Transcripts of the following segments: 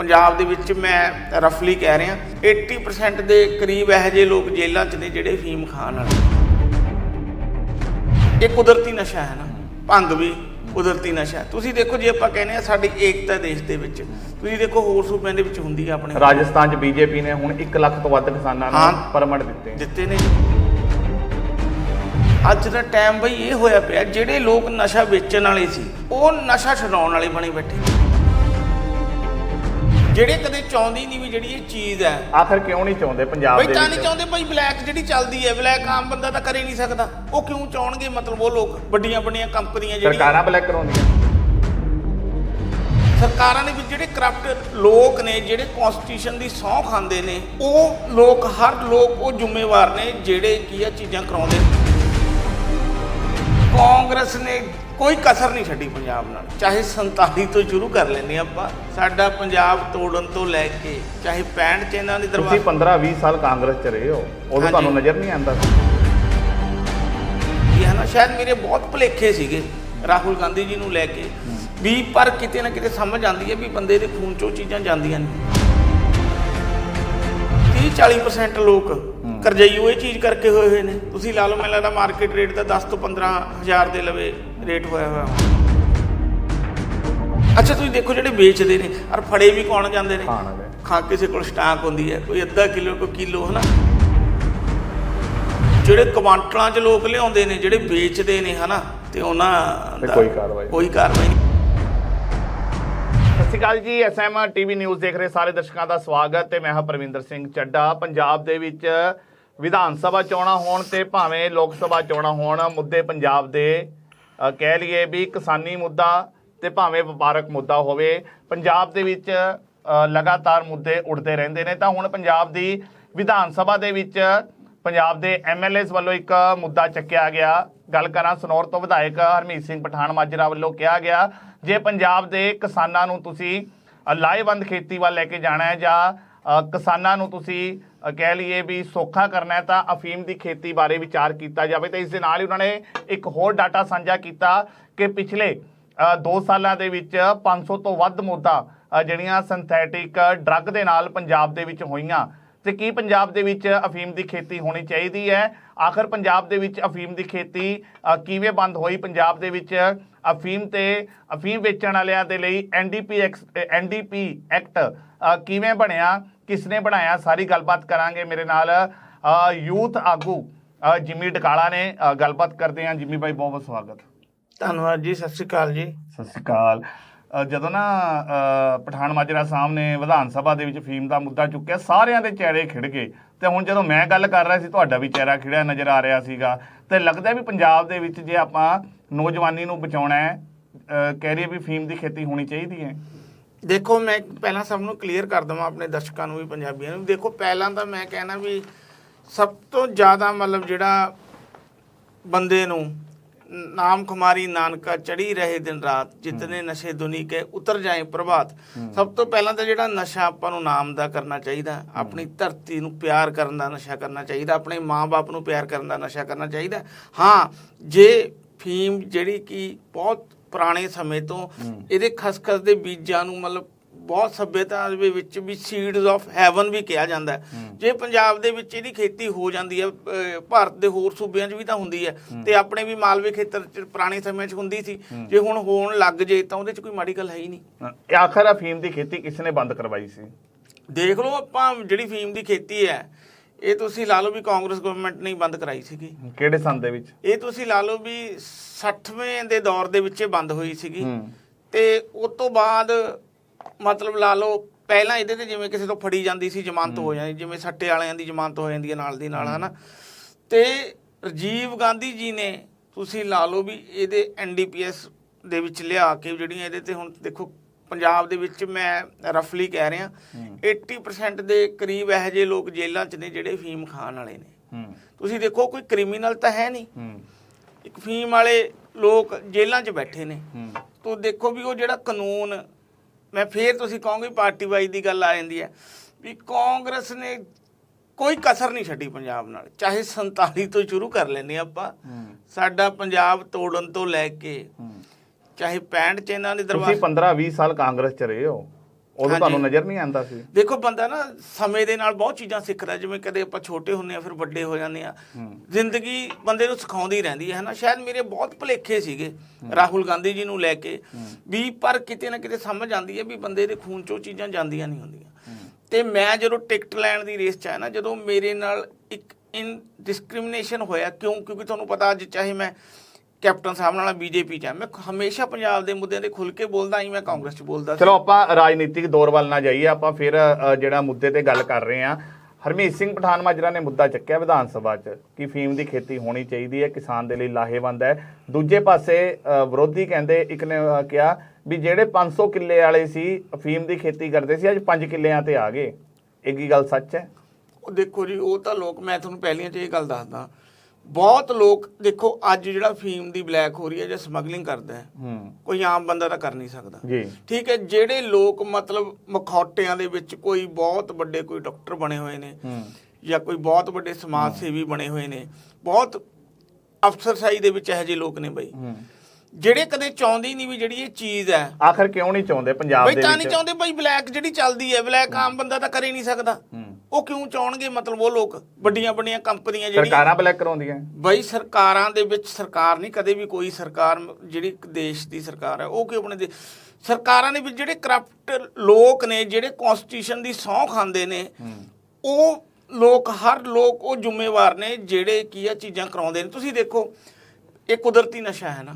ਪੰਜਾਬ ਦੇ ਵਿੱਚ ਮੈਂ ਰਫਲੀ ਕਹਿ ਰਿਹਾ 80% ਦੇ ਕਰੀਬ ਇਹੋ ਜਿਹੇ ਲੋਕ ਜੇਲ੍ਹਾਂ 'ਚ ਨੇ ਜਿਹੜੇ ਫੀਮ ਖਾਣ ਵਾਲੇ। ਇਹ ਕੁਦਰਤੀ ਨਸ਼ਾ ਹੈ ਨਾ ਭੰਗ ਵੀ ਕੁਦਰਤੀ ਨਸ਼ਾ। ਤੁਸੀਂ ਦੇਖੋ ਜੇ ਆਪਾਂ ਕਹਿੰਦੇ ਆ ਸਾਡੀ ਏਕਤਾ ਦੇਸ਼ ਦੇ ਵਿੱਚ ਤੁਸੀਂ ਦੇਖੋ ਹੋਰ ਸੂਬਿਆਂ ਦੇ ਵਿੱਚ ਹੁੰਦੀ ਆ ਆਪਣੇ। ਰਾਜਸਥਾਨ 'ਚ ਬੀਜੇਪੀ ਨੇ ਹੁਣ 1 ਲੱਖ ਤੋਂ ਵੱਧ ਕਿਸਾਨਾਂ। ਨੂੰ ਪਰਮਿਟ ਦਿੱਤੇ। ਦਿੱਤੇ ਨੇ ਅੱਜ ਦਾ ਟਾਈਮ ਬਈ ਇਹ ਹੋਇਆ ਪਿਆ ਜਿਹੜੇ ਲੋਕ ਨਸ਼ਾ ਵੇਚਣ ਵਾਲੇ ਸੀ ਉਹ ਨਸ਼ਾ ਛਡਾਉਣ ਵਾਲੇ ਬਣੇ ਬੈਠੇ। ਜਿਹੜੇ ਕਦੇ ਚਾਹੁੰਦੀ ਨਹੀਂ ਵੀ ਜਿਹੜੀ ਇਹ ਚੀਜ਼ ਹੈ। ਆਖਰ ਕਿਉਂ ਨਹੀਂ ਚਾਹੁੰਦੇ ਪੰਜਾਬ ਬਈ ਦੇ ਤਾਂ ਨਹੀਂ ਚਾਹੁੰਦੇ ਬਈ ਬਲੈਕ ਜਿਹੜੀ ਚੱਲਦੀ ਹੈ ਬਲੈਕ ਆਮ ਬੰਦਾ ਤਾਂ ਕਰ ਹੀ ਨਹੀਂ ਸਕਦਾ। ਉਹ ਕਿਉਂ ਚਾਹਣਗੇ? ਮਤਲਬ ਉਹ ਲੋਕ ਵੱਡੀਆਂ ਵੱਡੀਆਂ ਕੰਪਨੀਆਂ ਜਿਹੜੀਆਂ ਸਰਕਾਰਾਂ ਬਲੈਕ ਕਰਾਉਂਦੀਆਂ। ਸਰਕਾਰਾਂ ਦੇ ਵਿੱਚ ਜਿਹੜੇ ਕਰਪਟ ਲੋਕ ਨੇ ਜਿਹੜੇ ਕਨਸਟੀਟਿਊਸ਼ਨ ਦੀ ਸਹੁੰ ਖਾਂਦੇ ਨੇ ਉਹ ਲੋਕ ਹਰ ਲੋਕ ਉਹ ਜ਼ਿੰਮੇਵਾਰ ਨੇ ਜਿਹੜੇ ਕੀ ਆ ਚੀਜ਼ਾਂ ਕਰਾਉਂਦੇ ਨੇ। ਕਾਂਗਰਸ ਨੇ ਕੋਈ ਕਸਰ ਨਹੀਂ ਛੱਡੀ ਪੰਜਾਬ ਨਾਲ। ਚਾਹੇ 47 ਤੋਂ ਸ਼ੁਰੂ ਕਰ ਲੈਂਦੇ ਆਪਾਂ ਸਾਡਾ ਪੰਜਾਬ ਤੋੜਨ ਤੋਂ ਲੈ ਕੇ ਚਾਹੇ 65 ਚ ਇਹਨਾਂ ਦੀ ਤੁਸੀਂ ਦਰਬਾਰ 15 20 ਸਾਲ ਕਾਂਗਰਸ 'ਚ ਰਹੇ ਹੋ ਉਦੋਂ ਹਾਂਜੀ। ਤੁਹਾਨੂੰ ਨਜ਼ਰ ਨਹੀਂ ਆਉਂਦਾ ਇਹ ਹੈ ਨਾ ਸ਼ਾਇਦ ਮੇਰੇ ਬਹੁਤ ਭੁਲੇਖੇ ਸੀਗੇ ਰਾਹੁਲ ਗਾਂਧੀ ਜੀ ਨੂੰ ਲੈ ਕੇ। ਵੀ ਪਰ ਕਿਤੇ ਨਾ ਕਿਤੇ ਸਮਝ ਆਉਂਦੀ ਹੈ ਵੀ ਬੰਦੇ ਦੇ ਖੂਨ ਚੋਂ ਚੀਜ਼ਾਂ ਜਾਂਦੀਆਂ ਨੇ। 30 40% ਲੋਕ ਕਰਜ਼ਈਓ ਇਹ ਚੀਜ਼ ਕਰਕੇ ਹੋਏ ਹੋਏ ਨੇ। ਤੁਸੀਂ ਲਾ ਲਓ ਮੈਨੂੰ ਲੱਗਦਾ ਮਾਰਕੀਟ ਰੇਟ ਦਾ 10 ਤੋਂ 15 ਹਜ਼ਾਰ ਦੇ ਲਵੇ ਰੇਟ ਹੋਇਆ ਹੋਇਆ। ਅੱਛਾ ਤੁਸੀਂ ਦੇਖੋ ਜਿਹੜੇ ਵੇਚਦੇ ਨੇ ਔਰ ਫੜੇ ਵੀ ਕੌਣ ਜਾਂਦੇ ਨੇ? ਖਾਣ ਵਾਲੇ। ਖਾ ਕਿਸੇ ਕੋਲ ਸਟਾਕ ਹੁੰਦੀ ਹੈ ਕੋਈ ਅੱਧਾ ਕਿਲੋ ਕੋਈ ਕਿਲੋ ਹਨਾ? ਜਿਹੜੇ ਕੁਆਂਟਲਾਂ 'ਚ ਲੋਕ ਲਿਆਉਂਦੇ ਨੇ ਜਿਹੜੇ ਵੇਚਦੇ ਨੇ ਹਨਾ? ਤੇ ਉਹਨਾਂ ਤੇ ਦਾ ਕੋਈ ਕਾਰਵਾਈ ਨਹੀਂ। ਕੋਈ ਕਾਰਵਾਈ ਨਹੀਂ। ਸਤਿ ਸ਼੍ਰੀ ਅਕਾਲ ਜੀ ਐਸਐਮ ਟੀਵੀ ਨਿਊਜ਼ ਦੇਖ ਰਹੇ ਸਾਰੇ ਦਰਸ਼ਕਾਂ ਦਾ ਸਵਾਗਤ ਤੇ ਮੈਂ ਹਾਂ ਪ੍ਰਵਿੰਦਰ ਸਿੰਘ ਚੱਡਾ। ਪੰਜਾਬ ਦੇ ਵਿੱਚ ਵਿਧਾਨ ਸਭਾ ਚੋਣਾਂ ਹੋਣ ਤੇ ਭਾਵੇਂ ਲੋਕ ਸਭਾ ਚੋਣਾਂ ਹੋਣ, ਮੁੱਦੇ ਪੰਜਾਬ ਦੇ ਕਹਿ ਲਈਏ ਵੀ ਕਿਸਾਨੀ ਮੁੱਦਾ ਤੇ ਭਾਵੇਂ ਵਪਾਰਕ ਮੁੱਦਾ ਹੋਵੇ, ਪੰਜਾਬ ਦੇ ਵਿੱਚ ਲਗਾਤਾਰ ਮੁੱਦੇ ਉੱਠਦੇ ਰਹਿੰਦੇ ਨੇ। ਤਾਂ ਹੁਣ ਪੰਜਾਬ ਦੀ ਵਿਧਾਨ ਸਭਾ ਦੇ ਵਿੱਚ ਪੰਜਾਬ ਦੇ ਐਮਐਲਏਸ ਵੱਲੋਂ ਇੱਕ ਮੁੱਦਾ ਚੱਕਿਆ ਗਿਆ। ਗੱਲ ਕਰਾਂ ਸਨੌਰ ਤੋਂ ਵਿਧਾਇਕ ਹਰਮੀਤ ਸਿੰਘ ਪਠਾਨ ਮਾਜਰਾ ਵੱਲੋਂ ਕਿਹਾ ਗਿਆ, ਜੇ ਪੰਜਾਬ ਦੇ ਕਿਸਾਨਾਂ ਨੂੰ ਤੁਸੀਂ ਲਾਹੇਵੰਦ ਖੇਤੀ ਵੱਲ ਲੈ ਕੇ ਜਾਣਾ ਹੈ ਜਾਂ ਕਿਸਾਨਾਂ ਨੂੰ ਤੁਸੀਂ ਕਹਿ ਲਈਏ ਵੀ ਸੌਖਾ ਕਰਨਾ ਹੈ ਤਾਂ ਅਫੀਮ ਦੀ ਖੇਤੀ ਬਾਰੇ ਵਿਚਾਰ ਕੀਤਾ ਜਾਵੇ। ਤੇ ਇਸ ਦੇ ਨਾਲ ਹੀ ਉਹਨਾਂ ਨੇ ਇੱਕ ਹੋਰ ਡਾਟਾ ਸਾਂਝਾ ਕੀਤਾ ਕਿ ਪਿਛਲੇ 2 ਸਾਲਾਂ ਦੇ ਵਿੱਚ 500 ਤੋਂ ਵੱਧ ਮੌਤਾਂ ਜਿਹੜੀਆਂ ਸਿੰਥੈਟਿਕ ਡਰੱਗ ਦੇ ਨਾਲ ਪੰਜਾਬ ਦੇ ਵਿੱਚ ਹੋਈਆਂ। ਤੇ ਕੀ ਪੰਜਾਬ ਦੇ ਵਿੱਚ ਅਫੀਮ ਦੀ ਖੇਤੀ ਹੋਣੀ ਚਾਹੀਦੀ ਹੈ? ਆਖਰ ਪੰਜਾਬ ਦੇ ਵਿੱਚ ਅਫੀਮ ਦੀ ਖੇਤੀ ਕਿਵੇਂ ਬੰਦ ਹੋਈ? ਪੰਜਾਬ ਦੇ ਵਿੱਚ ਅਫੀਮ ਤੇ ਅਫੀਮ ਵੇਚਣ ਵਾਲਿਆਂ ਦੇ ਲਈ ਐਨਡੀਪੀ ਐਨਡੀਪੀ ਐਕਟ ਕਿਵੇਂ ਬਣਿਆ? ਕਿਸ ਨੇ ਬਣਾਇਆ? ਸਾਰੀ ਗੱਲਬਾਤ ਕਰਾਂਗੇ ਮੇਰੇ ਨਾਲ। ਯੂਥ ਆਗੂ ਜਿਮੀ ਡਕਾਲਾ ਨੇ ਗੱਲਬਾਤ ਕਰਦੇ ਹਾਂ। ਜਿਮੀ ਬਾਈ ਬਹੁਤ ਬਹੁਤ ਸਵਾਗਤ। ਧੰਨਵਾਦ ਜੀ ਸਤਿ ਸ਼੍ਰੀ ਅਕਾਲ ਜੀ। ਸਤਿ ਸ਼੍ਰੀ ਅਕਾਲ। ਜਦੋਂ ਨਾ ਅ, ਪਠਾਨ ਮਾਜਰਾ ਸਾਹਿਬ ਨੇ ਵਿਧਾਨ ਸਭਾ ਦੇ ਵਿੱਚ ਫੀਮ ਦਾ ਮੁੱਦਾ ਚੁੱਕਿਆ ਸਾਰਿਆਂ ਦੇ ਚਿਹਰੇ ਖਿੜ ਗਏ। ਤੇ ਹੁਣ ਜਦੋਂ ਮੈਂ ਗੱਲ ਕਰ ਰਿਹਾ ਸੀ ਤੁਹਾਡਾ ਵੀ ਚਿਹਰਾ ਖਿੜਿਆ ਨਜ਼ਰ ਆ ਰਿਹਾ ਸੀਗਾ। ਤੇ ਲੱਗਦਾ ਵੀ ਪੰਜਾਬ ਦੇ ਵਿੱਚ ਜੇ ਆਪਾਂ ਨੌਜਵਾਨੀ ਨੂੰ ਬਚਾਉਣਾ ਹੈ ਕਹਿ ਰਹੀ ਵੀ ਫੀਮ ਦੀ ਖੇਤੀ ਹੋਣੀ ਚਾਹੀਦੀ ਹੈ। ਦੇਖੋ ਮੈਂ ਪਹਿਲਾਂ ਸਭ ਨੂੰ ਕਲੀਅਰ ਕਰ ਦਵਾਂ ਆਪਣੇ ਦਰਸ਼ਕਾਂ ਨੂੰ ਵੀ ਪੰਜਾਬੀਆਂ ਨੂੰ ਦੇਖੋ ਪਹਿਲਾਂ ਤਾਂ ਮੈਂ ਕਹਿਣਾ ਵੀ ਸਭ ਤੋਂ ਜ਼ਿਆਦਾ ਮਤਲਬ ਜਿਹੜਾ ਬੰਦੇ ਨੂੰ ਨਾਮ ਖੁਮਾਰੀ ਨਾਨਕਾ ਚੜੀ ਰਹੇ ਦਿਨ ਰਾਤ ਜਿਤਨੇ ਨਸ਼ੇ ਦੁਨੀ ਕੇ ਉਤਰ ਜਾਏ ਪ੍ਰਭਾਤ। ਸਭ ਤੋਂ ਪਹਿਲਾਂ ਤਾਂ ਜਿਹੜਾ ਨਸ਼ਾ ਆਪਾਂ ਨੂੰ ਨਾਮ ਦਾ ਕਰਨਾ ਚਾਹੀਦਾ ਆਪਣੀ ਧਰਤੀ ਨੂੰ ਪਿਆਰ ਕਰਨ ਦਾ ਨਸ਼ਾ ਕਰਨਾ ਚਾਹੀਦਾ ਆਪਣੇ ਮਾਂ-ਬਾਪ ਨੂੰ ਪਿਆਰ ਕਰਨ ਦਾ ਨਸ਼ਾ ਕਰਨਾ ਚਾਹੀਦਾ। ਹਾਂ ਜੇ ਫੀਮ ਜਿਹੜੀ ਕਿ ਬਹੁਤ ਪੁਰਾਣੇ ਸਮੇਂ ਤੋਂ ਇਹਦੇ ਖਸਖਸ ਦੇ ਬੀਜਾਂ ਨੂੰ ਮਤਲਬ ਬਹੁਤ ਸਭਿਅਤਾ ਦੇ ਵਿੱਚ ਵੀ ਸੀਡਸ ਆਫ ਹੈਵਨ ਵੀ ਕਿਹਾ ਜਾਂਦਾ ਹੈ। ਜੇ ਪੰਜਾਬ ਦੇ ਵਿੱਚ ਇਹਦੀ ਖੇਤੀ ਹੋ ਜਾਂਦੀ ਹੈ ਭਾਰਤ ਦੇ ਹੋਰ ਸੂਬਿਆਂ 'ਚ ਵੀ ਤਾਂ ਹੁੰਦੀ ਹੈ। ਤੇ ਆਪਣੇ ਵੀ ਮਾਲਵੇ ਖੇਤਰ 'ਚ ਪੁਰਾਣੇ ਸਮੇਂ 'ਚ ਹੁੰਦੀ ਸੀ। ਜੇ ਹੁਣ ਹੋਣ ਲੱਗ ਜੇ ਤਾਂ ਉਹਦੇ 'ਚ ਕੋਈ ਮਾੜੀ ਗੱਲ ਹੈ ਹੀ ਨਹੀਂ। ਆਖਰ ਅਫੀਮ ਦੀ ਖੇਤੀ ਕਿਸ ਨੇ ਬੰਦ ਕਰਵਾਈ ਸੀ? ਦੇਖ ਲਓ ਆਪਾਂ ਜਿਹੜੀ ਫੀਮ ਦੀ ਖੇਤੀ ਹੈ ਇਹ ਤੁਸੀਂ ਲਾ ਲਓ ਵੀ ਕਾਂਗਰਸ ਗਵਰਨਮੈਂਟ ਨੇ ਹੀ ਬੰਦ ਕਰਾਈ ਸੀਗੀ। ਕਿਹੜੇ ਸੰਨ ਦੇ ਵਿੱਚ? ਇਹ ਤੁਸੀਂ ਲਾ ਲਓ ਵੀ 60ਵੇਂ ਦੇ ਦੌਰ ਦੇ ਵਿੱਚ ਇਹ ਬੰਦ ਹੋਈ ਸੀਗੀ। ਤੇ ਉਸ ਤੋਂ ਬਾਅਦ ਮਤਲਬ ਲਾ ਲਓ ਪਹਿਲਾਂ ਇਹਦੇ ਤੇ ਜਿਵੇਂ ਕਿਸੇ ਤੋਂ ਫੜੀ ਜਾਂਦੀ ਸੀ ਜ਼ਮਾਨਤ ਹੋ ਜਾਂਦੀ ਜਿਵੇਂ ਸੱਟੇ ਵਾਲਿਆਂ ਦੀ ਜ਼ਮਾਨਤ ਹੋ ਜਾਂਦੀ ਹੈ ਨਾਲ ਦੀ ਨਾਲ ਹਨਾ। ਤੇ ਰਾਜੀਵ ਗਾਂਧੀ ਜੀ ਨੇ ਤੁਸੀਂ ਲਾ ਲਓ ਵੀ ਇਹਦੇ ਐਨਡੀਪੀਐਸ ਦੇ ਵਿੱਚ ਲਿਆ ਕੇ ਜਿਹੜੀਆਂ ਇਹਦੇ ਤੇ ਹੁਣ ਦੇਖੋ ਪੰਜਾਬ ਦੇ ਵਿੱਚ ਮੈਂ ਰਫਲੀ ਕਹਿ ਰਿਹਾ 80% ਦੇ ਕਰੀਬ ਇਹੋ ਜਿਹੇ ਲੋਕ ਜੇਲ੍ਹਾਂ 'ਚ ਨੇ ਜਿਹੜੇ ਫੀਮ ਖਾਣ ਵਾਲੇ ਨੇ। ਤੁਸੀਂ ਦੇਖੋ ਕੋਈ ਕ੍ਰਿਮੀਨਲ ਤਾਂ ਹੈ ਨਹੀਂ। ਇੱਕ ਫੀਮ ਵਾਲੇ ਲੋਕ ਜੇਲ੍ਹਾਂ 'ਚ ਬੈਠੇ ਨੇ। ਤੋ ਦੇਖੋ ਵੀ ਉਹ ਜਿਹੜਾ ਕਾਨੂੰਨ ਮੈਂ ਫੇਰ ਤੁਸੀਂ ਕਹੋਗੇ ਪਾਰਟੀ ਵਾਈ ਦੀ ਗੱਲ ਆ ਜਾਂਦੀ ਹੈ ਵੀ ਕਾਂਗਰਸ ਨੇ ਕੋਈ ਕਸਰ ਨਹੀਂ ਛੱਡੀ ਪੰਜਾਬ ਨਾਲ ਚਾਹੇ 47 ਤੋਂ ਸ਼ੁਰੂ ਕਰ ਹਾਂ ਆਪਾਂ ਸਾਡਾ ਪੰਜਾਬ ਤੋੜਨ ਤੋਂ ਲੈ ਕੇ ਚਾਹੇ 65 ਚ ਇਹਨਾਂ ਦੇ ਤੁਸੀਂ ਦਰਬਾਰ 15 20 ਸਾਲ ਕਾਂਗਰਸ ਚ ਰਹੇ ਹੋ। ਉਦੋਂ। ਤੁਹਾਨੂੰ ਨਜ਼ਰ ਨਹੀਂ ਆਉਂਦਾ ਸੀ? ਦੇਖੋ ਬੰਦਾ ਨਾ ਸਮੇਂ ਦੇ ਨਾਲ ਬਹੁਤ ਚੀਜ਼ਾਂ ਸਿੱਖਦਾ ਜਿਵੇਂ ਕਦੇ ਆਪਾਂ ਛੋਟੇ ਹੁੰਨੇ ਆ ਫਿਰ ਵੱਡੇ ਹੋ ਜਾਂਦੇ ਆ ਜ਼ਿੰਦਗੀ ਬੰਦੇ ਨੂੰ ਸਿਖਾਉਂਦੀ ਰਹਿੰਦੀ ਹੈ ਨਾ ਸ਼ਾਇਦ ਮੇਰੇ ਬਹੁਤ ਭੁਲੇਖੇ ਸੀਗੇ ਰਾਹੁਲ ਗਾਂਧੀ ਜੀ ਨੂੰ ਲੈ ਕੇ ਵੀ ਪਰ ਕਿਤੇ ਨਾ ਕਿਤੇ ਸਮਝ ਆਉਂਦੀ ਹੈ ਵੀ ਬੰਦੇ ਦੇ ਖੂਨ ਚੋਂ ਚੀਜ਼ਾਂ ਜਾਂਦੀਆਂ ਨਹੀਂ ਹੁੰਦੀਆਂ। ਤੇ ਮੈਂ ਜਦੋਂ ਟਿਕਟ ਲੈਣ ਦੀ ਰੇਸ ਚ ਆਇਆ ਨਾ ਜਦੋਂ ਮੇਰੇ ਨਾਲ ਇੱਕ ਇਨ ਡਿਸਕ੍ਰਿਮੀਨੇਸ਼ਨ ਹੋਇਆ ਕਿਉਂ? ਕਿਉਂਕਿ ਤੁਹਾਨੂੰ ਪਤਾ ਅੱਜ ਚਾਹੇ ਮੈਂ ਕੈਪਟਨ ਸਾਹਿਬ ਨਾਲ ਬੀਜੇਪੀ ਚ ਆ। ਮੈਂ ਹਮੇਸ਼ਾ ਪੰਜਾਬ ਦੇ ਮੁੱਦਿਆਂ ਤੇ ਖੁੱਲ ਕੇ ਬੋਲਦਾ ਹੀ ਮੈਂ ਕਾਂਗਰਸ ਚ ਬੋਲਦਾ ਸੀ। ਚਲੋ ਆਪਾਂ ਰਾਜਨੀਤਿਕ ਦੌਰ ਵੱਲ ਨਾ ਜਾਈਏ ਆਪਾਂ ਫਿਰ ਜਿਹੜਾ ਮੁੱਦੇ ਤੇ ਗੱਲ ਕਰ ਰਹੇ ਹਾਂ। ਹਰਮੀਤ ਸਿੰਘ ਪਠਾਨ ਮਾਜਰਾ ਨੇ ਮੁੱਦਾ ਚੱਕਿਆ ਵਿਧਾਨ ਸਭਾ 'ਚ ਕਿ ਫੀਮ ਦੀ ਖੇਤੀ ਹੋਣੀ ਚਾਹੀਦੀ ਹੈ ਕਿਸਾਨ ਦੇ ਲਈ ਲਾਹੇਵੰਦ ਹੈ। ਦੂਜੇ ਪਾਸੇ ਵਿਰੋਧੀ ਕਹਿੰਦੇ ਇੱਕ ਨੇ ਕਿਹਾ ਵੀ ਜਿਹੜੇ 500 ਕਿੱਲੇ ਵਾਲੇ ਸੀ ਫੀਮ ਦੀ ਖੇਤੀ ਕਰਦੇ ਸੀ ਅੱਜ 5 ਕਿੱਲਿਆਂ ਤੇ ਆ ਗਏ। ਇਹ ਕੀ ਗੱਲ ਸੱਚ ਹੈ? ਉਹ ਦੇਖੋ ਜੀ ਉਹ ਤਾਂ ਲੋਕ ਮੈਂ ਤੁਹਾਨੂੰ ਪਹਿਲੀਆਂ 'ਚ ਇਹ ਗੱਲ ਦੱਸਦਾ। ਬਹੁਤ ਲੋਕ ਦੇਖੋ ਅੱਜ ਜਿਹੜਾ ਫੀਮ ਦੀ ਬਲੈਕ ਹੋ ਰਹੀ ਹੈ ਜਾਂ ਸਮਗਲਿੰਗ ਕਰਦਾ ਹੈ ਹੂੰ। ਕੋਈ ਆਮ ਬੰਦਾ ਤਾਂ ਕਰ ਨਹੀਂ ਸਕਦਾ। ਜੀ। ਠੀਕ ਹੈ ਜਿਹੜੇ ਲੋਕ ਮਤਲਬ ਮਖੌਟਿਆਂ ਦੇ ਵਿੱਚ ਕੋਈ ਬਹੁਤ ਵੱਡੇ ਕੋਈ ਡਾਕਟਰ ਬਣੇ ਹੋਏ ਨੇ ਹੂੰ। ਜਾਂ ਕੋਈ ਬਹੁਤ ਵੱਡੇ ਸਮਾਜ ਸੇਵੀ ਬਣੇ ਹੋਏ ਨੇ ਬਹੁਤ ਅਫਸਰਸ਼ਾਹੀ ਦੇ ਵਿੱਚ ਇਹੋ ਜਿਹੇ ਲੋਕ ਨੇ ਬਈ। ਹੂੰ। ਜਿਹੜੇ ਕਦੇ ਚਾਹੁੰਦੇ ਨਹੀਂ ਵੀ ਜਿਹੜੀ ਇਹ ਚੀਜ਼ ਹੈ। ਆਖਰ ਕਿਉਂ ਨਹੀਂ ਚਾਹੁੰਦੇ ਪੰਜਾਬ ਬਈ ਦੇ ਤਾਂ ਨਹੀਂ ਵਿੱਚ ਚਾਹੁੰਦੇ ਬਈ ਬਲੈਕ ਜਿਹੜੀ ਚੱਲਦੀ ਹੈ ਬਲੈਕ ਆਮ ਬੰਦਾ ਤਾਂ ਕਰ ਹੀ ਨਹੀਂ ਸਕਦਾ। ਉਹ ਕਿਉਂ ਚਾਹਣਗੇ ਮਤਲਬ ਉਹ ਲੋਕ ਵੱਡੀਆਂ ਵੱਡੀਆਂ ਕੰਪਨੀਆਂ ਜਿਹੜੀਆਂ ਸਰਕਾਰਾਂ ਬਲੈਕ ਕਰਾਉਂਦੀਆਂ। ਬਈ ਸਰਕਾਰਾਂ ਦੇ ਵਿੱਚ ਸਰਕਾਰ ਨਹੀਂ ਕਦੇ ਵੀ ਕੋਈ ਸਰਕਾਰ ਜਿਹੜੀ ਦੇਸ਼ ਦੀ ਸਰਕਾਰ ਹੈ ਉਹ ਕਿ ਆਪਣੇ ਦੇ ਸਰਕਾਰਾਂ ਦੇ ਵਿੱਚ ਜਿਹੜੇ ਕਰਪਟ ਲੋਕ ਨੇ ਜਿਹੜੇ ਕਨਸਟੀਟਿਊਸ਼ਨ ਦੀ ਸਹੁੰ ਖਾਂਦੇ ਨੇ ਉਹ ਲੋਕ ਹਰ ਲੋਕ ਉਹ ਜ਼ਿੰਮੇਵਾਰ ਨੇ ਜਿਹੜੇ ਕੀ ਆ ਚੀਜ਼ਾਂ ਕਰਾਉਂਦੇ ਨੇ। ਤੁਸੀਂ ਦੇਖੋ ਇਹ ਕੁਦਰਤੀ ਨਸ਼ਾ ਹੈ ਨਾ।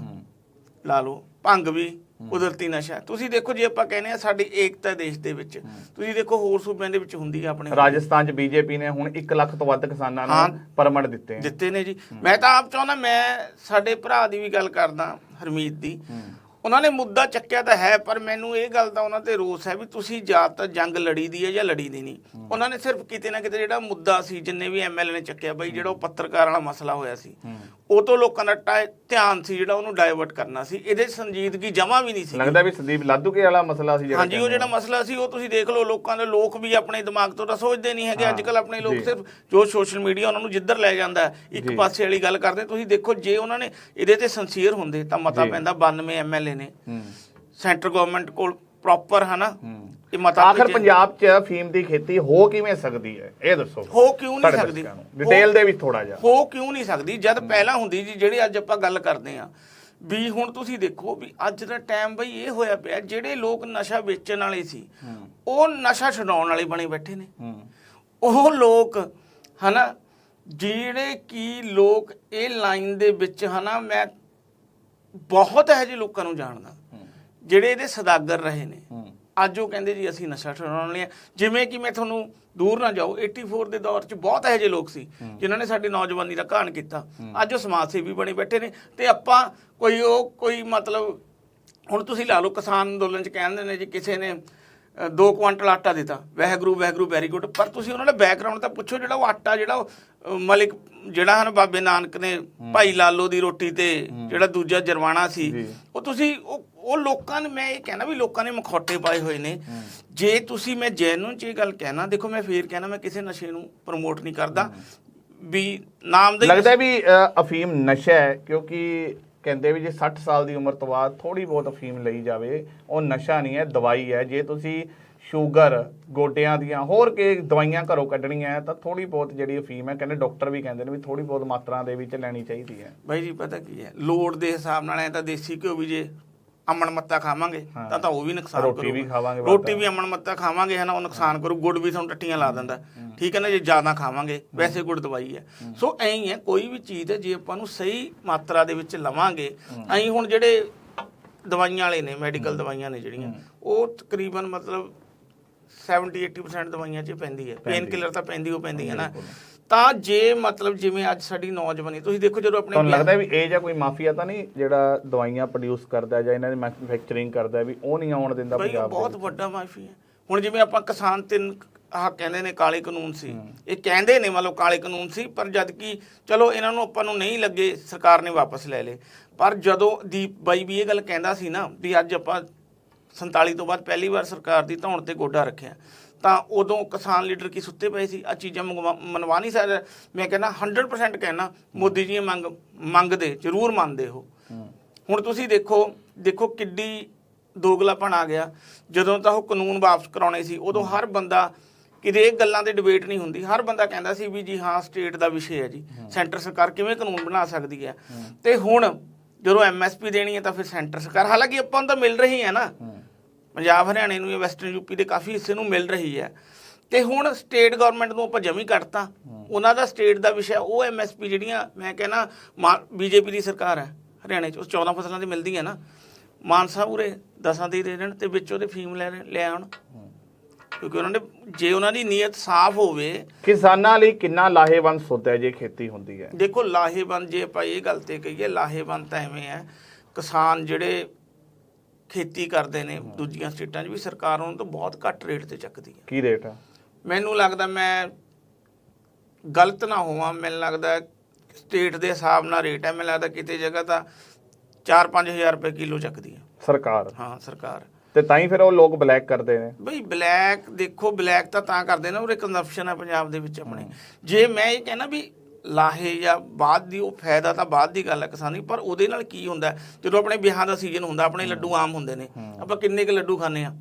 ਲਾ ਲਓ ਭੰਗ ਵੀ ਕੁਦਰਤੀ ਨਸ਼ਾ। ਤੁਸੀਂ ਦੇਖੋ ਜੇ ਆਪਾਂ ਕਹਿੰਦੇ ਆ ਸਾਡੀ ਏਕਤਾ ਦੇਸ਼ ਦੇ ਵਿੱਚ ਤੁਸੀਂ ਦੇਖੋ ਹੋਰ ਸੂਬਿਆਂ ਦੇ ਵਿੱਚ ਹੁੰਦੀ ਆ ਆਪਣੇ ਰਾਜਸਥਾਨ 'ਚ ਬੀਜੇਪੀ ਨੇ ਹੁਣ 1 ਲੱਖ ਤੋਂ ਵੱਧ ਕਿਸਾਨਾਂ। ਨੂੰ ਪਰਮਿਟ ਦਿੱਤੇ ਦਿੱਤੇ ਨੇ ਜੀ। ਮੈਂ ਤਾਂ ਆਪ ਚਾਹੁੰਦਾ ਮੈਂ ਸਾਡੇ ਭਰਾ ਦੀ ਵੀ ਗੱਲ ਕਰਦਾ ਹਰਮੀਤ ਦੀ। ਉਹਨਾਂ ਨੇ ਮੁੱਦਾ ਚੱਕਿਆ ਤਾਂ ਹੈ ਪਰ ਮੈਨੂੰ ਇਹ ਗੱਲ ਦਾ ਉਹਨਾਂ ਤੇ ਰੋਸ ਹੈ ਵੀ ਤੁਸੀਂ ਜਾਂ ਤਾਂ ਜੰਗ ਲੜੀ ਦੀ ਹੈ ਜਾਂ ਲੜੀ ਦੀ ਨਹੀਂ। ਉਹਨਾਂ ਨੇ ਸਿਰਫ ਕਿਤੇ ਨਾ ਕਿਤੇ ਜਿਹੜਾ ਮੁੱਦਾ ਸੀ ਜਿੰਨੇ ਵੀ ਐਮਐਲਏ ਨੇ ਚੱਕਿਆ ਬਈ ਜਿਹੜਾ ਉਹ ਪੱਤਰਕਾਰ ਵਾਲਾ ਮਸਲਾ ਹੋਇਆ ਸੀ ਉਹ ਤੋਂ ਲੋਕਾਂ ਦਾ ਟਾ- ਧਿਆਨ ਸੀ ਜਿਹੜਾ ਉਹਨੂੰ ਡਾਇਵਰਟ ਕਰਨਾ ਸੀ। ਇਹਦੇ 'ਚ ਸੰਜੀਦਗੀ ਜਮਾ ਵੀ ਨਹੀਂ ਸੀ ਲੱਗਦਾ ਵੀ ਸੰਦੀਪ ਲਾਧੂਕੇ ਵਾਲਾ ਮਸਲਾ ਸੀ ਜਿਹੜਾ ਹਾਂਜੀ ਉਹ ਜਿਹੜਾ ਮਸਲਾ ਸੀ ਉਹ ਤੁਸੀਂ ਦੇਖ ਲਓ ਲੋਕਾਂ ਦੇ ਲੋਕ ਵੀ ਆਪਣੇ ਦਿਮਾਗ ਤੋਂ ਤਾਂ ਸੋਚਦੇ ਨਹੀਂ ਹੈਗੇ। ਹਾਂ, ਅੱਜ ਕੱਲ ਆਪਣੇ ਲੋਕ। ਸਿਰਫ ਜੋ ਸੋਸ਼ਲ ਮੀਡੀਆ ਉਹਨਾਂ ਨੂੰ ਜਿੱਧਰ ਲੈ ਜਾਂਦਾ ਹੈ, ਇੱਕ। ਪਾਸੇ ਵਾਲੀ ਗੱਲ ਕਰਦੇ ਤੁਸੀਂ ਦੇਖੋ ਜੇ ਉਹਨਾਂ ਨੇ ਇਹਦੇ ਤੇ ਸੰਸੀਅਰ ਹੁੰਦੇ ਤਾਂ ਮਤਾ ਜੀ। ਪੈਂਦਾ 92 ਐਮਐਲਏ ਨੇ। ਹੂੰ। ਸੈਂਟਰ ਗਵਰਨਮੈਂਟ ਕੋਲ ਪ੍ਰੋਪਰ ਹਨਾ। ਹੂੰ। ਇਹ ਮਤਾ ਆਖਰ। ਪੰਜਾਬ 'ਚ ਫੀਮ ਦੀ ਖੇਤੀ ਹੋ ਕਿਵੇਂ ਸਕਦੀ ਹੈ? ਇਹ ਦੱਸੋ। ਹੋ ਕਿਉਂ ਨਹੀਂ ਸਕਦੀ। ਡਿਟੇਲ ਦੇ ਵਿੱਚ ਥੋੜਾ ਜਿਹਾ। ਹੋ ਕਿਉਂ ਨਹੀਂ ਸਕਦੀ? ਜਦ ਪਹਿਲਾਂ ਹੁੰਦੀ ਜੀ ਜਿਹੜੇ ਅੱਜ ਆਪਾਂ ਗੱਲ ਕਰਦੇ ਆ ਵੀ ਹੁਣ ਤੁਸੀਂ ਦੇਖੋ ਵੀ ਅੱਜ ਦਾ ਟਾਈਮ ਬਈ ਇਹ ਹੋਇਆ ਪਿਆ ਜਿਹੜੇ ਲੋਕ ਨਸ਼ਾ ਵੇਚਣ ਵਾਲੇ ਸੀ ਉਹ ਨਸ਼ਾ ਛਡਾਉਣ ਵਾਲੇ ਬਣੇ ਬੈਠੇ ਨੇ। ਹੂੰ। ਉਹ ਲੋਕ ਹਨਾ ਜਿਹੜੇ ਕੀ ਲੋਕ ਇਹ ਲਾਈਨ ਦੇ ਵਿੱਚ ਹਨਾ ਮੈਂ ਬਹੁਤ ਇਹੋ ਜਿਹੇ ਲੋਕਾਂ ਨੂੰ ਜਾਣਦਾ। ਜਿਹੜੇ ਇਹਦੇ ਸਦਾਗਰ ਰਹੇ ਨੇ। ਹੂੰ। ਅੱਜ ਉਹ ਕਹਿੰਦੇ ਜੀ ਅਸੀਂ ਨਸ਼ਾ ਛਡਾਉਣ ਲਈ। ਜਿਵੇਂ ਕਿ ਮੈਂ ਤੁਹਾਨੂੰ ਦੂਰ ਨਾ ਜਾਓ 84 ਦੇ ਦੌਰ 'ਚ ਬਹੁਤ ਇਹੋ ਜਿਹੇ ਲੋਕ ਸੀ ਜਿਨ੍ਹਾਂ ਨੇ ਸਾਡੀ ਨੌਜਵਾਨੀ ਦਾ ਘਾਣ ਕੀਤਾ। ਅੱਜ ਉਹ ਸਮਾਜ ਸੇਵੀ ਬਣੇ ਬੈਠੇ ਨੇ ਤੇ ਆਪਾਂ ਕੋਈ ਉਹ ਕੋਈ ਮਤਲਬ ਹੁਣ ਤੁਸੀਂ ਲਾ ਲਓ ਕਿਸਾਨ ਅੰਦੋਲਨ 'ਚ ਕਹਿੰਦੇ ਨੇ ਜੀ ਕਿਸੇ ਨੇ 2 ਕੁਆਂਟਲ ਆਟਾ ਦਿੱਤਾ। ਵੈਗਰੂ ਵੈਗਰੂ ਵੈਰੀ ਗੁੱਡ ਪਰ ਤੁਸੀਂ ਉਹਨਾਂ ਦਾ ਬੈਕਗ੍ਰਾਉਂਡ ਤਾਂ ਪੁੱਛੋ ਜਿਹੜਾ ਉਹ ਆਟਾ ਜਿਹੜਾ ਉਹ, ਮਲਿਕ ਜਿਹੜਾ ਹਨ ਬਾਬੇ ਨਾਨਕ ਨੇ ਭਾਈ ਲਾਲੋ ਦੀ ਰੋਟੀ ਤੇ ਜਿਹੜਾ ਦੂਜਾ ਜਰਵਾਣਾ ਸੀ। ਉਹ ਤੁਸੀਂ ਉਹ ਲੋਕਾਂ ਨੇ ਮੈਂ ਇਹ ਕਹਿਣਾ ਵੀ ਲੋਕਾਂ ਨੇ ਮਖੌਟੇ ਪਾਏ ਹੋਏ ਨੇ। ਜੇ ਤੁਸੀਂ ਮੈਂ ਜੈਨੂਨ ਚ ਇਹ ਗੱਲ ਕਹਿਣਾ ਦੇਖੋ ਮੈਂ ਫੇਰ ਕਹਿਣਾ ਮੈਂ ਕਿਸੇ ਨਸ਼ੇ ਨੂੰ ਪ੍ਰਮੋਟ ਨਹੀਂ ਕਰਦਾ। ਵੀ ਨਾਮ ਦੇ ਲੱਗਦਾ ਵੀ ਅਫੀਮ ਨਸ਼ਾ ਹੈ ਕਿਉਂਕਿ ਕਹਿੰਦੇ ਵੀ ਜੇ 60 ਸਾਲ ਦੀ ਉਮਰ ਤੋਂ ਬਾਅਦ ਥੋੜੀ ਬਹੁਤ ਅਫੀਮ ਲਈ ਜਾਵੇ ਉਹ ਨਸ਼ਾ ਨਹੀਂ ਹੈ ਦਵਾਈ ਹੈ। ਜੇ ਤੁਸੀਂ ਸ਼ੂਗਰ ਗੋਡਿਆਂ ਦੀਆਂ ਹੋਰ ਕੇ ਦਵਾਈਆਂ ਘਰੋਂ ਕੱਢਣੀਆਂ ਤਾਂ ਥੋੜੀ ਬਹੁਤ ਜਿਹੜੀ ਅਫੀਮ ਹੈ ਕਹਿੰਦੇ ਡਾਕਟਰ ਵੀ ਕਹਿੰਦੇ ਨੇ ਵੀ ਥੋੜੀ ਬਹੁਤ ਮਾਤਰਾ ਦੇ ਵਿੱਚ ਲੈਣੀ ਚਾਹੀਦੀ ਹੈ। ਬਾਈ ਜੀ ਪਤਾ ਕੀ ਹੈ? ਲੋੜ ਦੇ ਹਿਸਾਬ ਨਾਲ ਐ ਤਾਂ ਦੇਸੀ ਘਿਓ ਵੀ ਜੇ ਅਮਨ ਮੱਤਾ ਖਾਵਾਂਗੇ। ਤਾਂ ਤਾਂ ਉਹ ਵੀ ਨੁਕਸਾਨ ਰੋਟੀ ਕਰੂਗਾ। ਵੀ ਖਾਵਾਂਗੇ। ਰੋਟੀ ਵੀ ਅਮਨ ਮੱਤਾ ਖਾਵਾਂਗੇ ਹੈ ਨਾ ਉਹ ਨੁਕਸਾਨ ਕਰੂ ਗੁੜ ਵੀ ਤੁਹਾਨੂੰ ਟੱਟੀਆਂ ਲਾ ਦਿੰਦਾ। ਠੀਕ ਹੈ ਨਾ ਜੇ ਜ਼ਿਆਦਾ ਖਾਵਾਂਗੇ ਵੈਸੇ ਗੁੜ ਦਵਾਈ ਹੈ। ਸੋ ਐਂ ਹੀ ਹੈ ਕੋਈ ਵੀ ਚੀਜ਼ ਹੈ ਜੇ ਆਪਾਂ ਨੂੰ ਸਹੀ ਮਾਤਰਾ ਦੇ ਵਿੱਚ ਲਵਾਂਗੇ ਐਂ ਹੁਣ ਜਿਹੜੇ ਦਵਾਈਆਂ ਵਾਲੇ ਨੇ ਮੈਡੀਕਲ ਦਵਾਈਆਂ ਨੇ ਜਿਹੜੀਆਂ ਉਹ ਤਕਰੀਬਨ ਮਤਲਬ 70 80% ਦਵਾਈਆਂ 'ਚ ਪੈਂਦੀ ਹੈ। ਪੇਨ ਕਿਲਰ ਤਾਂ ਪੈਂਦੀ ਉਹ ਪੈਂਦੀ ਹੈ ਨਾ। ਤਾਂ ਜੇ ਮਤਲਬ ਜਿਵੇਂ ਅੱਜ ਸਾਡੀ ਨੌਜਵਾਨੀ ਤੁਸੀਂ ਦੇਖੋ ਜਦੋਂ ਆਪਣੇ ਤੁਹਾਨੂੰ ਲੱਗਦਾ ਵੀ ਇਹ ਜਾਂ ਕੋਈ ਮਾਫੀਆ ਤਾਂ ਨਹੀਂ ਜਿਹੜਾ ਦਵਾਈਆਂ ਪ੍ਰੋਡਿਊਸ ਕਰਦਾ ਜਾਂ ਇਹਨਾਂ ਦੀ ਮੈਨੂਫੈਕਚਰਿੰਗ ਕਰਦਾ ਵੀ ਉਹ ਨਹੀਂ ਆਉਣ ਦਿੰਦਾ ਪੰਜਾਬ ਦੇ ਬਹੁਤ? ਵੱਡਾ ਮਾਫੀ ਹੈ। ਹੁਣ ਜਿਵੇਂ ਆਪਾਂ ਕਿਸਾਨ ਤਿੰਨ ਆਹ ਕਹਿੰਦੇ ਨੇ ਕਾਲੇ ਕਾਨੂੰਨ ਸੀ। ਇਹ ਕਹਿੰਦੇ ਨੇ ਮਤਲਬ ਕਾਲੇ ਕਾਨੂੰਨ ਸੀ ਪਰ ਜਦ ਕਿ ਚਲੋ ਇਹਨਾਂ ਨੂੰ ਆਪਾਂ ਨੂੰ ਨਹੀਂ ਲੱਗੇ ਸਰਕਾਰ ਨੇ ਵਾਪਸ ਲੈ ਲਏ। ਪਰ ਜਦੋਂ ਦੀਪ ਬਾਈ ਵੀ ਇਹ ਗੱਲ ਕਹਿੰਦਾ ਸੀ ਨਾ ਵੀ ਅੱਜ ਆਪਾਂ 47 ਤੋਂ ਬਾਅਦ ਪਹਿਲੀ ਵਾਰ ਸਰਕਾਰ ਦੀ ਧੌਣ ਤੇ ਗੋਡਾ ਰੱਖਿਆ। ਤਾਂ ਉਦੋਂ ਕਿਸਾਨ ਲੀਡਰ ਕੀ ਸੁੱਤੇ ਪਏ ਸੀ? ਆ ਚੀਜ਼ਾਂ ਮੰਗਵਾ- ਮਨਵਾ ਨਹੀਂ ਸਕਦੇ ਮੈਂ ਕਹਿੰਦਾ 100% ਕਹਿਣਾ ਮੋਦੀ ਜੀ ਮੰਗ ਮੰਗਦੇ ਜ਼ਰੂਰ ਮੰਨਦੇ ਹੋ। ਹੁਣ ਤੁਸੀਂ ਦੇਖੋ ਦੇਖੋ ਕਿੱਡੀ ਦੋਗਲਾਪਣ ਆ ਗਿਆ। ਜਦੋਂ ਤਾਂ ਉਹ ਕਾਨੂੰਨ ਵਾਪਸ ਕਰਾਉਣੇ ਸੀ ਉਦੋਂ ਹਰ ਬੰਦਾ ਕਿਤੇ ਇਹ ਗੱਲਾਂ ਦੇ ਡਿਬੇਟ ਨਹੀਂ ਹੁੰਦੀ। ਹਰ ਬੰਦਾ ਕਹਿੰਦਾ ਸੀ ਵੀ ਜੀ ਹਾਂ ਸਟੇਟ ਦਾ ਵਿਸ਼ੇ ਹੈ ਜੀ। ਸੈਂਟਰ ਸਰਕਾਰ ਕਿਵੇਂ ਕਾਨੂੰਨ ਬਣਾ ਸਕਦੀ ਹੈ। ਤੇ ਹੁਣ ਜਦੋਂ ਐਮਐਸਪੀ ਦੇਣੀ ਹੈ ਤਾਂ ਫਿਰ ਸੈਂਟਰ ਸਰਕਾਰ ਹਾਲਾਂਕਿ ਆਪਾਂ ਨੂੰ ਤਾਂ ਮਿਲ ਰਹੀ ਹੈ ਨਾ। ਪੰਜਾਬ ਹਰਿਆਣੇ ਨੂੰ ਜਾਂ ਵੈਸਟਰਨ ਯੂਪੀ ਦੇ ਕਾਫੀ ਹਿੱਸੇ ਨੂੰ ਮਿਲ ਰਹੀ ਹੈ। ਤੇ ਹੁਣ ਸਟੇਟ ਗਵਰਨਮੈਂਟ ਨੂੰ ਆਪਾਂ ਜਮੀ ਕੱਟਤਾ। ਉਹਨਾਂ ਦਾ ਸਟੇਟ ਦਾ ਵਿਸ਼ਾ ਉਹ ਐਮਐਸਪੀ ਜਿਹੜੀਆਂ ਮੈਂ ਕਹਿੰਦਾ ਬੀਜੇਪੀ ਦੀ ਸਰਕਾਰ ਹੈ ਹਰਿਆਣੇ ਚ ਉਹ 14 ਫਸਲਾਂ ਦੀ ਮਿਲਦੀ ਹੈ ਨਾ। ਮਾਨਸਾ ਉਰੇ ਦਸਾਂ ਦੀ ਦੇ ਦੇਣ ਤੇ ਵਿੱਚ ਉਹਦੇ ਫੀਮ ਲੈ ਲੈ ਆਉਣ। ਕਿਉਂਕਿ ਉਹਨਾਂ ਨੇ ਜੇ ਉਹਨਾਂ ਦੀ ਨੀਅਤ ਸਾਫ਼ ਹੋਵੇ ਕਿਸਾਨਾਂ ਲਈ ਕਿੰਨਾ ਲਾਹੇਵੰਦ ਸੌਦਾ ਜੇ ਖੇਤੀ ਹੁੰਦੀ ਹੈ? ਦੇਖੋ ਲਾਹੇਵੰਦ ਜੇ ਆਪਾਂ ਇਹ ਗੱਲ ਤੇ ਕਹੀਏ ਲਾਹੇਵੰਦ ਤਾਂ ਐਵੇਂ ਹੈ ਕਿਸਾਨ ਜਿਹੜੇ ਖੇਤੀ ਕਰਦੇ ਨੇ ਦੂਜੀਆਂ ਸਟੇਟਾਂ 'ਚ ਵੀ ਸਰਕਾਰ ਉਹਨਾਂ ਤੋਂ ਬਹੁਤ ਘੱਟ ਰੇਟ ਤੇ ਚੱਕਦੀ ਹੈ। ਕੀ ਰੇਟ ਆ? ਮੈਨੂੰ ਲੱਗਦਾ ਮੈਂ ਗਲਤ ਨਾ ਹੋਵਾਂ ਮੈਨੂੰ ਲੱਗਦਾ ਸਟੇਟ ਦੇ ਹਿਸਾਬ ਨਾਲ ਰੇਟ ਹੈ ਮੈਨੂੰ ਲੱਗਦਾ ਕਿਤੇ ਜਗ੍ਹਾ ਤਾਂ 4-5000 ਰੁਪਏ ਕਿਲੋ ਚੱਕਦੀ ਹੈ। ਸਰਕਾਰ। ਹਾਂ ਸਰਕਾਰ। ਤੇ ਤਾਂ ਹੀ ਫਿਰ ਉਹ ਲੋਕ ਬਲੈਕ ਕਰਦੇ ਨੇ। ਬਈ ਬਲੈਕ ਦੇਖੋ ਬਲੈਕ ਤਾਂ ਤਾਂ ਕਰਦੇ ਨੇ ਉਰੇ ਕੰਜ਼ੰਪਸ਼ਨ ਹੈ ਪੰਜਾਬ ਦੇ ਵਿੱਚ ਆਪਣੇ। ਜੇ ਮੈਂ ਇਹ ਕਹਿਣਾ ਵੀ ਲਾਹੇ ਜਾਂ ਬਾਅਦ ਦੀ ਉਹ ਫਾਇਦਾ ਤਾਂ ਬਾਅਦ ਦੀ ਗੱਲ ਹੈ ਕਿਸਾਨੀ ਪਰ ਉਹਦੇ ਨਾਲ ਕੀ ਹੁੰਦਾ? ਜਦੋਂ ਆਪਣੇ ਵਿਆਹਾਂ ਦਾ ਸੀਜ਼ਨ ਹੁੰਦਾ ਆਪਣੇ ਲੱਡੂ ਆਮ ਹੁੰਦੇ ਨੇ। ਆਪਾਂ ਕਿੰਨੇ ਕੁ ਲੱਡੂ ਖਾਂਦੇ ਆ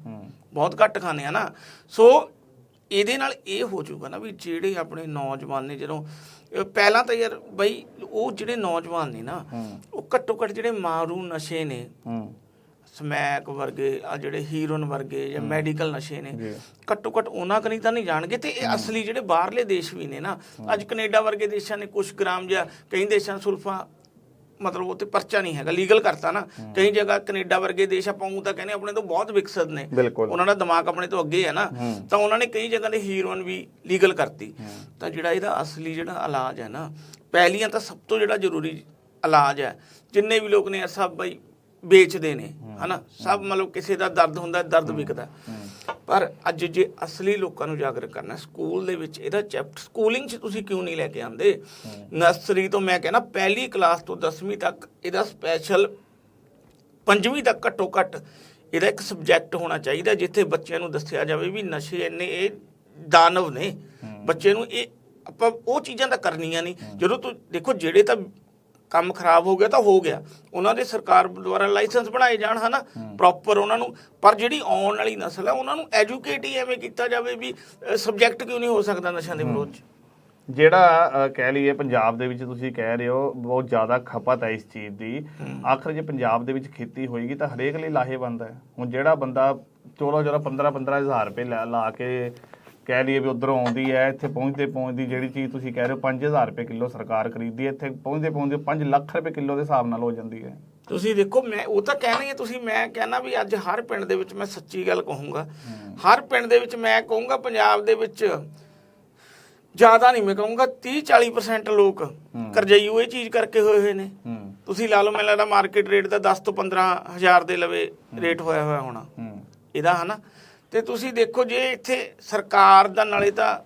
ਬਹੁਤ ਘੱਟ ਖਾਂਦੇ ਆ ਨਾ। ਸੋ ਇਹਦੇ ਨਾਲ ਇਹ ਹੋ ਜਾਊਗਾ ਨਾ ਵੀ ਜਿਹੜੇ ਆਪਣੇ ਨੌਜਵਾਨ ਨੇ ਜਦੋਂ ਪਹਿਲਾਂ ਤਾਂ ਯਾਰ ਬਈ ਉਹ ਜਿਹੜੇ ਨੌਜਵਾਨ ਨੇ ਨਾ ਉਹ ਘੱਟੋ ਘੱਟ ਜਿਹੜੇ ਮਾਰੂ ਨਸ਼ੇ ਨੇ ਸਮੈਕ ਵਰਗੇ ਆ ਜਿਹੜੇ ਹੀਰੋਨ ਵਰਗੇ ਜਾਂ ਮੈਡੀਕਲ ਨਸ਼ੇ ਨੇ। ਘੱਟੋ ਘੱਟ ਉਹਨਾਂ ਕਨੀ ਤਾਂ ਨਹੀਂ ਜਾਣਗੇ ਤੇ ਇਹ ਅਸਲੀ ਜਿਹੜੇ ਬਾਹਰਲੇ ਦੇਸ਼ ਵੀ ਨੇ ਨਾ ਅੱਜ ਕੈਨੇਡਾ ਵਰਗੇ ਦੇਸ਼ਾਂ ਨੇ ਕੁਝ ਗ੍ਰਾਮ ਜਾਂ ਕਈ ਦੇਸ਼ਾਂ ਸੁਲਫਾ ਮਤਲਬ ਉਹ ਤੇ ਪਰਚਾ ਨਹੀਂ ਹੈਗਾ ਲੀਗਲ ਕਰਤਾ ਨਾ। ਕਈ ਜਗ੍ਹਾ ਕੈਨੇਡਾ ਵਰਗੇ ਦੇਸ਼ ਆਪਾਂ ਉਹ ਤਾਂ ਕਹਿੰਦੇ ਆਪਣੇ ਤੋਂ ਬਹੁਤ ਵਿਕਸਿਤ ਨੇ। ਉਹਨਾਂ ਦਾ ਦਿਮਾਗ ਆਪਣੇ ਤੋਂ ਅੱਗੇ ਹੈ ਨਾ। ਤਾਂ ਉਹਨਾਂ ਨੇ ਕਈ ਜਗ੍ਹਾ ਦੇ ਹੀਰੋਇਨ ਵੀ ਲੀਗਲ ਕਰਤੀ। ਤਾਂ ਜਿਹੜਾ ਇਹਦਾ ਅਸਲੀ ਜਿਹੜਾ ਇਲਾਜ ਹੈ ਨਾ ਪਹਿਲੀਆਂ ਤਾਂ ਸਭ ਤੋਂ ਜਿਹੜਾ ਜ਼ਰੂਰੀ ਇਲਾਜ ਹੈ ਜਿੰਨੇ ਵੀ ਲੋਕ ਨੇ ਸਭ ਬਈ ਵੇਚਦੇ ਨੇ ਹਨਾ? ਸਭ ਮਤਲਬ ਕਿਸੇ ਦਾ ਦਰਦ ਹੁੰਦਾ ਦਰਦ ਵਿਕਦਾ। ਪਰ ਅੱਜ ਜੇ ਅਸਲੀ ਲੋਕਾਂ ਨੂੰ ਜਾਗਰੂਕ ਕਰਨਾ ਸਕੂਲ ਦੇ ਵਿੱਚ ਇਹਦਾ ਚੈਪਟਰ ਸਕੂਲਿੰਗ 'ਚ ਤੁਸੀਂ ਕਿਉਂ ਨਹੀਂ ਲੈ ਕੇ ਆਂਦੇ ਨਰਸਰੀ ਤੋਂ ਮੈਂ ਕਹਿੰਦਾ ਪਹਿਲੀ ਕਲਾਸ ਤੋਂ 10ਵੀਂ ਤੱਕ ਇਹਦਾ ਸਪੈਸ਼ਲ ਪੰਜਵੀਂ ਤੱਕ ਘੱਟੋ ਘੱਟ ਇਹਦਾ ਇੱਕ ਸਬਜੈਕਟ ਹੋਣਾ ਚਾਹੀਦਾ ਜਿੱਥੇ ਬੱਚਿਆਂ ਨੂੰ ਦੱਸਿਆ ਜਾਵੇ ਵੀ ਨਸ਼ੇ ਇੰਨੇ ਇਹ ਦਾਨਵ ਨੇ। ਬੱਚੇ ਨੂੰ ਇਹ ਆਪਾਂ ਉਹ ਚੀਜ਼ਾਂ ਤਾਂ ਕਰਨੀਆਂ ਨਹੀਂ। ਜਦੋਂ ਤੂੰ ਦੇਖੋ ਜਿਹੜੇ ਤਾਂ ਕੰਮ ਖਰਾਬ ਹੋ ਗਿਆ ਤਾਂ ਹੋ ਗਿਆ। ਉਹਨਾਂ ਦੇ ਸਰਕਾਰ ਦੁਆਰਾ ਲਾਇਸੈਂਸ ਬਣਾਏ ਜਾਣ ਹਨਾ? ਪ੍ਰੋਪਰ ਉਹਨਾਂ ਨੂੰ ਪਰ ਜਿਹੜੀ ਆਉਣ ਵਾਲੀ ਨਸਲ ਹੈ ਉਹਨਾਂ ਨੂੰ ਐਜੂਕੇਟ ਹੀ ਐਵੇਂ ਕੀਤਾ ਜਾਵੇ ਵੀ ਸਬਜੈਕਟ ਕਿਉਂ ਨਹੀਂ ਹੋ ਸਕਦਾ ਨਸ਼ਿਆਂ ਦੇ ਵਿਰੋਧ 'ਚ? ਜਿਹੜਾ ਕਹਿ ਲਈਏ ਪੰਜਾਬ ਦੇ ਵਿੱਚ ਤੁਸੀਂ ਕਹਿ ਰਹੇ ਹੋ ਬਹੁਤ ਜ਼ਿਆਦਾ ਖਪਤ ਹੈ ਇਸ ਚੀਜ਼ ਦੀ। ਆਖਰ ਜੇ ਪੰਜਾਬ ਦੇ ਵਿੱਚ ਖੇਤੀ ਹੋਏਗੀ ਤਾਂ ਹਰੇਕ ਲਈ ਲਾਹੇਵੰਦ ਹੈ। ਹੁਣ ਜਿਹੜਾ ਬੰਦਾ ਚੋਲੋ ਜਿਹੜਾ 15 15000 ਰੁਪਏ ਲਾ ਕੇ ਕਹਿ ਲਈਏ ਵੀ ਉਧਰੋਂ ਆਉਂਦੀ ਹੈ ਇੱਥੇ ਪਹੁੰਚਦੇ ਪਹੁੰਚਦੀ ਜਿਹੜੀ ਚੀਜ਼ ਤੁਸੀਂ ਕਹਿ ਰਹੇ ਹੋ 5000 ਰੁਪਏ ਕਿਲੋ ਸਰਕਾਰ ਖਰੀਦਦੀ ਹੈ ਇੱਥੇ ਪਹੁੰਚਦੇ ਪਹੁੰਚਦੇ 5 ਲੱਖ ਰੁਪਏ ਕਿਲੋ ਦੇ ਹਿਸਾਬ ਨਾਲ ਹੋ ਜਾਂਦੀ ਹੈ। ਤੁਸੀਂ ਦੇਖੋ ਮੈਂ ਉਹ ਤਾਂ ਕਹਿਣਾ ਹੀ ਹੈ ਤੁਸੀਂ ਮੈਂ ਕਹਿਣਾ ਵੀ ਅੱਜ ਹਰ ਪਿੰਡ ਦੇ ਵਿੱਚ ਮੈਂ ਸੱਚੀ ਗੱਲ ਕਹੂੰਗਾ ਹਰ ਪਿੰਡ ਦੇ ਵਿੱਚ ਮੈਂ ਕਹੂੰਗਾ ਪੰਜਾਬ ਦੇ ਵਿੱਚ ਜ਼ਿਆਦਾ ਨਹੀਂ ਮੈਂ ਕਹੂੰਗਾ 30 40% ਲੋਕ ਕਰਜ਼ਈਓ ਇਹ ਚੀਜ਼ ਕਰਕੇ ਹੋਏ ਹੋਏ ਨੇ। ਤੁਸੀਂ ਲਾ ਲਓ ਮੈਨੂੰ ਲੱਗਦਾ ਮਾਰਕੀਟ ਰੇਟ ਦਾ 10 ਤੋਂ 15 ਹਜ਼ਾਰ ਦੇ ਲਵੇ ਰੇਟ ਹੋਇਆ ਹੋਇਆ ਹੋਣਾ। ਇਹਦਾ ਹਨਾ ਤੇ ਤੁਸੀਂ ਦੇਖੋ ਜੇ ਇੱਥੇ ਸਰਕਾਰ ਦਾ ਨਾਲੇ ਤਾਂ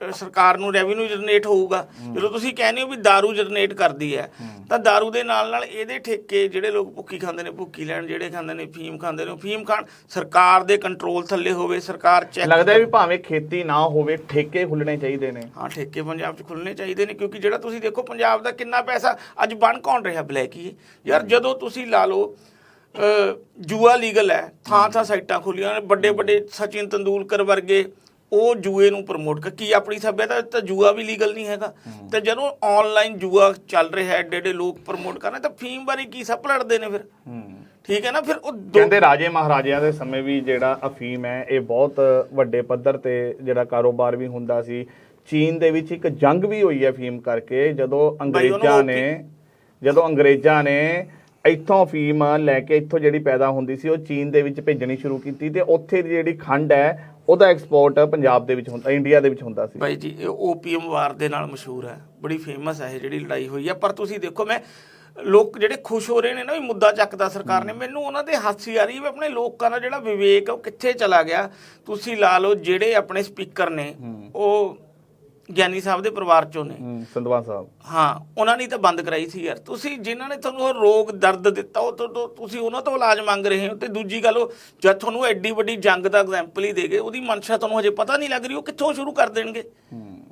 ਅਹ, ਸਰਕਾਰ ਨੂੰ ਰੈਵਨਿਊ ਜਨਰੇਟ ਹੋਊਗਾ ਜਦੋਂ ਤੁਸੀਂ ਕਹਿੰਦੇ ਹੋ ਵੀ दारू ਜਨਰੇਟ ਕਰਦੀ ਹੈ ਤਾਂ दारू ਦੇ ਨਾਲ ਨਾਲ ਇਹਦੇ ਠੇਕੇ ਜਿਹੜੇ ਲੋਕ ਭੁੱਕੀ ਖਾਂਦੇ ਨੇ ਭੁੱਕੀ ਲੈਣ ਜਿਹੜੇ ਖਾਂਦੇ ਨੇ ਫੀਮ ਖਾਂਦੇ ਨੇ ਉਹ ਫੀਮ ਖਾਣ ਸਰਕਾਰ ਦੇ ਕੰਟਰੋਲ ਥੱਲੇ ਹੋਵੇ ਸਰਕਾਰ ਚੈੱਕ ਲੱਗਦਾ ਹੈ ਵੀ ਭਾਵੇਂ ਖੇਤੀ ਨਾ ਹੋਵੇ ਠੇਕੇ ਖੁੱਲਣੇ ਚਾਹੀਦੇ ਨੇ ਹਾਂ ਠੇਕੇ ਪੰਜਾਬ 'ਚ ਖੁੱਲਣੇ ਚਾਹੀਦੇ ਨੇ ਕਿਉਂਕਿ ਜਿਹੜਾ ਤੁਸੀਂ ਦੇਖੋ ਪੰਜਾਬ ਦਾ ਕਿੰਨਾ ਪੈਸਾ ਅੱਜ ਬਣ ਕੌਣ ਰਿਹਾ ਬਲੈਕ ਹੀ ਯਾਰ ਜਦੋਂ ਤੁਸੀਂ ਲਾ ਲਓ ਅਹ, ਜੂਆ ਲੀਗਲ ਹੈ ਥਾਂ ਥਾਂ ਸਾਈਟਾਂ ਖੁੱਲੀਆਂ ਨੇ ਵੱਡੇ ਵੱਡੇ ਸਚਿਨ ਤੰਦੂਲਕਰ ਵਰਗੇ ਉਹ ਜੂਏ ਨੂੰ ਪ੍ਰਮੋਟ ਕਰ ਕੀ ਆਪਣੀ ਸਭਿਅਤਾ ਵਿੱਚ ਤਾਂ ਜੂਆ ਵੀ ਲੀਗਲ ਨਹੀਂ ਹੈਗਾ। ਤੇ ਜਦੋਂ ਆਨਲਾਈਨ ਜੂਆ ਚੱਲ ਰਿਹਾ ਹੈ ਏਡੇ ਲੋਕ ਪ੍ਰਮੋਟ ਕਰ ਰਹੇ ਤਾਂ ਫੀਮ ਬਾਰੇ ਕੀ ਸੱਪ ਲੜਦੇ ਨੇ ਫਿਰ? ਠੀਕ ਹੈ ਨਾ ਫਿਰ ਉਹ ਕਹਿੰਦੇ ਰਾਜੇ ਮਹਾਰਾਜਿਆਂ ਦੇ ਸਮੇਂ ਵੀ ਜਿਹੜਾ ਅਫੀਮ ਹੈ ਇਹ ਬਹੁਤ ਵੱਡੇ ਪੱਧਰ ਤੇ ਜਿਹੜਾ ਕਾਰੋਬਾਰ ਵੀ ਹੁੰਦਾ ਸੀ। ਚੀਨ ਦੇ ਵਿੱਚ ਇੱਕ ਜੰਗ ਵੀ ਹੋਈ ਹੈ ਅਫੀਮ ਕਰਕੇ ਜਦੋਂ ਅੰਗਰੇਜ਼ਾਂ ਨੇ ਜਦੋਂ ਅੰਗਰੇਜ਼ਾਂ ਨੇ ਇੱਥੋਂ ਅਫੀਮ ਲੈ ਕੇ ਇੱਥੋਂ ਜਿਹੜੀ ਪੈਦਾ ਹੁੰਦੀ ਸੀ ਉਹ ਚੀਨ ਦੇ ਵਿੱਚ ਭੇਜਣੀ ਸ਼ੁਰੂ ਕੀਤੀ ਤੇ ਉੱਥੇ ਦੀ ਜਿਹੜੀ ਖੰਡ ਹੈ ਉਹਦਾ ਐਕਸਪੋਰਟ ਪੰਜਾਬ ਦੇ ਵਿੱਚ ਹੁੰਦਾ ਇੰਡੀਆ ਦੇ ਵਿੱਚ ਹੁੰਦਾ ਸੀ। ਬਾਈ ਜੀ ਇਹ ਓਪੀਐਮ ਵਾਰ ਦੇ ਨਾਲ ਮਸ਼ਹੂਰ ਹੈ। ਬੜੀ ਫੇਮਸ ਹੈ ਇਹ ਜਿਹੜੀ ਲੜਾਈ ਹੋਈ ਹੈ। ਪਰ ਤੁਸੀਂ ਦੇਖੋ ਮੈਂ ਲੋਕ ਜਿਹੜੇ ਖੁਸ਼ ਹੋ ਰਹੇ ਨੇ ਨਾ ਵੀ ਮੁੱਦਾ ਚੱਕਦਾ ਸਰਕਾਰ ਨੇ। ਮੈਨੂੰ ਉਹਨਾਂ ਦੇ ਹਾਸੀ ਆ ਰਹੀ ਵੀ ਆਪਣੇ ਲੋਕਾਂ ਦਾ ਜਿਹੜਾ ਵਿਵੇਕ ਉਹ ਕਿੱਥੇ ਚਲਾ ਗਿਆ। ਤੁਸੀਂ ਲਾ ਲਓ ਜਿਹੜੇ ਆਪਣੇ ਸਪੀਕਰ ਨੇ ਉਹ ਗਿਆਨੀ ਸਾਹਿਬ ਦੇ ਪਰਿਵਾਰ ਚੋਂ ਨੇ। ਸੰਧਵਾ ਸਾਹਿਬ। ਹਾਂ ਉਹਨਾਂ ਨੇ ਤਾਂ ਬੰਦ ਕਰਾਈ ਸੀ ਯਾਰ। ਤੁਸੀਂ ਜਿਨ੍ਹਾਂ ਨੇ ਤੁਹਾਨੂੰ ਉਹ ਰੋਗ ਦਰਦ ਦਿੱਤਾ ਉਹ ਤੋਂ ਤੁਸੀਂ ਉਹਨਾਂ ਤੋਂ ਇਲਾਜ ਮੰਗ ਰਹੇ ਹੋ। ਤੇ ਦੂਜੀ ਗੱਲ ਉਹ ਜਦ ਤੁਹਾਨੂੰ ਐਡੀ ਵੱਡੀ ਜੰਗ ਦਾ ਐਗਜ਼ਾਮਪਲ ਹੀ ਦੇ ਗਏ ਉਹਦੀ ਮਨਸ਼ਾ ਤੁਹਾਨੂੰ ਹਜੇ ਪਤਾ ਨਹੀਂ ਲੱਗ ਰਹੀ ਉਹ ਕਿੱਥੋਂ ਸ਼ੁਰੂ ਕਰ ਦੇਣਗੇ?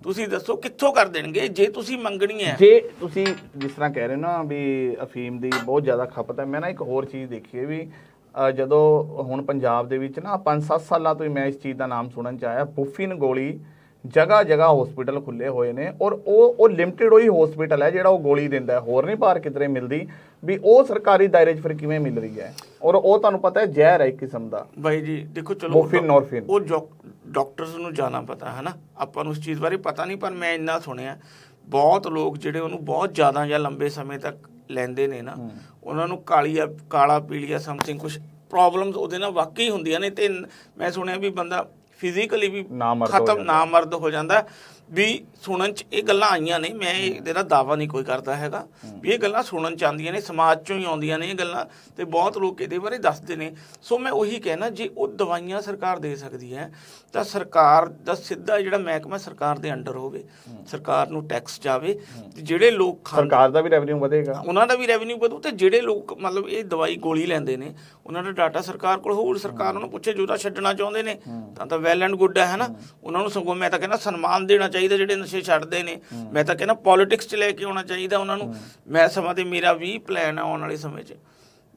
ਤੁਸੀਂ ਦੱਸੋ ਕਿੱਥੋਂ ਕਰ ਦੇਣਗੇ? ਜੇ ਤੁਸੀਂ ਮੰਗਣੀ ਹੈ। ਜੇ ਤੁਸੀਂ ਜਿਸ ਤਰ੍ਹਾਂ ਕਹਿ ਰਹੇ ਹੋ ਨਾ ਵੀ ਅਫੀਮ ਦੀ ਬਹੁਤ ਜ਼ਿਆਦਾ ਖਪਤ ਹੈ ਮੈਂ ਨਾ ਇੱਕ ਹੋਰ ਚੀਜ਼ ਦੇਖੀ ਹੈ ਵੀ ਜਦੋਂ ਹੁਣ ਪੰਜਾਬ ਦੇ ਵਿੱਚ ਨਾ 5-7 ਸਾਲਾਂ ਤੋਂ ਹੀ ਮੈਂ ਇਸ ਚੀਜ਼ ਦਾ ਨਾਮ ਸੁਣਨ ਚ ਆਇਆ ਬੁਫਿਨ ਗੋਲੀ ਜਗ੍ਹਾ ਜਗ੍ਹਾ ਹਸਪੀਟਲ ਖੁੱਲੇ ਹੋਏ ਨੇ ਔਰ ਉਹ ਉਹ ਲਿਮਟਿਡ ਹੋਈ ਹਸਪੀਟਲ ਹੈ ਜਿਹੜਾ ਉਹ ਗੋਲੀ ਦਿੰਦਾ ਹੈ। ਹੋਰ ਨਹੀਂ ਬਾਹਰ ਕਿਧਰੇ ਮਿਲਦੀ ਵੀ ਉਹ ਸਰਕਾਰੀ ਦਾਇਰੇ 'ਚ ਫਿਰ ਕਿਵੇਂ ਮਿਲ ਰਹੀ ਹੈ? ਔਰ ਉਹ ਤੁਹਾਨੂੰ ਪਤਾ ਹੈ ਜ਼ਹਿਰ ਹੈ ਇੱਕ ਕਿਸਮ ਦਾ। ਬਾਈ ਜੀ ਦੇਖੋ ਚਲੋ ਮੋਰਫਿਨ, ਨੋਰਫਿਨ। ਉਹ ਡਾਕਟਰਸ ਨੂੰ ਜਾਣਾ ਪਤਾ ਹੈ ਨਾ ਆਪਾਂ ਨੂੰ ਉਸ ਚੀਜ਼ ਬਾਰੇ ਪਤਾ ਨਹੀਂ ਪਰ ਮੈਂ ਇੰਨਾ ਸੁਣਿਆ ਬਹੁਤ ਲੋਕ ਜਿਹੜੇ ਉਹਨੂੰ ਬਹੁਤ ਜ਼ਿਆਦਾ ਜਾਂ ਲੰਬੇ ਸਮੇਂ ਤੱਕ ਲੈਂਦੇ ਨੇ ਨਾ ਉਹਨਾਂ ਨੂੰ ਕਾਲੀਆ ਕਾਲਾ ਪੀਲੀਆ ਸਮਥਿੰਗ ਕੁਝ ਪ੍ਰੋਬਲਮਸ ਉਹਦੇ ਨਾਲ ਵਾਕਈ ਹੁੰਦੀਆਂ ਨੇ ਤੇ ਮੈਂ ਸੁਣਿਆ ਵੀ ਬੰਦਾ ਫਿਜ਼ੀਕਲੀ ਵੀ ਖਤਮ ਜਾਂਦਾ। ਨਾਮਰਦ ਹੋ ਜਾਂਦਾ ਵੀ ਸੁਣਨ ਚ ਇਹ ਗੱਲਾਂ ਆਈਆਂ ਨੇ ਮੈਂ ਇਹਦੇ ਦਾ ਦਾਵਾ ਨਹੀਂ ਕੋਈ ਕਰਦਾ ਹੈਗਾ। ਵੀ ਇਹ ਗੱਲਾਂ ਸੁਣਨ ਚ ਆਉਂਦੀਆਂ ਨੇ ਸਮਾਜ ਚੋਂ ਹੀ ਆਉਂਦੀਆਂ ਨੇ ਇਹ ਗੱਲਾਂ ਤੇ ਬਹੁਤ ਲੋਕ ਇਹਦੇ ਬਾਰੇ ਦੱਸਦੇ ਨੇ। ਸੋ ਮੈਂ ਉਹੀ ਕਹਿਣਾ ਜੇ ਉਹ ਦਵਾਈਆਂ ਸਰਕਾਰ ਦੇ ਸਕਦੀ ਹੈ ਤਾਂ ਸਰਕਾਰ ਦਾ ਸਿੱਧਾ ਜਿਹੜਾ ਮਹਿਕਮਾ ਸਰਕਾਰ ਦੇ ਅੰਡਰ ਹੋਵੇ ਸਰਕਾਰ ਨੂੰ ਟੈਕਸ ਜਾਵੇ ਤੇ ਜਿਹੜੇ ਲੋਕ ਸਰਕਾਰ ਦਾ ਵੀ ਰੈਵਨਿਊ ਵਧੇਗਾ। ਉਹਨਾਂ ਦਾ ਵੀ ਰੈਵਨਿਊ ਵਧੂ ਤੇ ਜਿਹੜੇ ਲੋਕ ਮਤਲਬ ਇਹ ਦਵਾਈ ਗੋਲੀ ਲੈਂਦੇ ਨੇ ਉਹਨਾਂ ਦਾ ਡਾਟਾ ਸਰਕਾਰ ਕੋਲ ਹੋਊ ਸਰਕਾਰ ਉਹਨੂੰ ਪੁੱਛੇ ਜੋ ਤਾਂ ਛੱਡਣਾ ਚਾਹੁੰਦੇ ਨੇ ਤਾਂ ਤਾਂ ਵੈਲ ਐਂਡ ਗੁੱਡ ਹੈ ਹਨਾ? ਉਹਨਾਂ ਨੂੰ ਸਗੋਂ ਮੈਂ ਤਾਂ ਕਹਿੰਦਾ ਸਨਮਾਨ ਦੇਣਾ ਚਾਹੀਦਾ। ਜਿਹੜੇ ਨਸ਼ੇ ਛੱਡਦੇ ਨੇ। ਮੈਂ ਤਾਂ ਕਹਿੰਦਾ ਪੋਲਿਟਿਕਸ 'ਚ ਲੈ ਕੇ ਆਉਣਾ ਚਾਹੀਦਾ ਉਹਨਾਂ ਨੂੰ। ਮੈਂ ਸਮਾਂ ਤੇ ਮੇਰਾ ਵੀ ਪਲਾਨ ਹੈ ਆਉਣ ਵਾਲੇ ਸਮੇਂ 'ਚ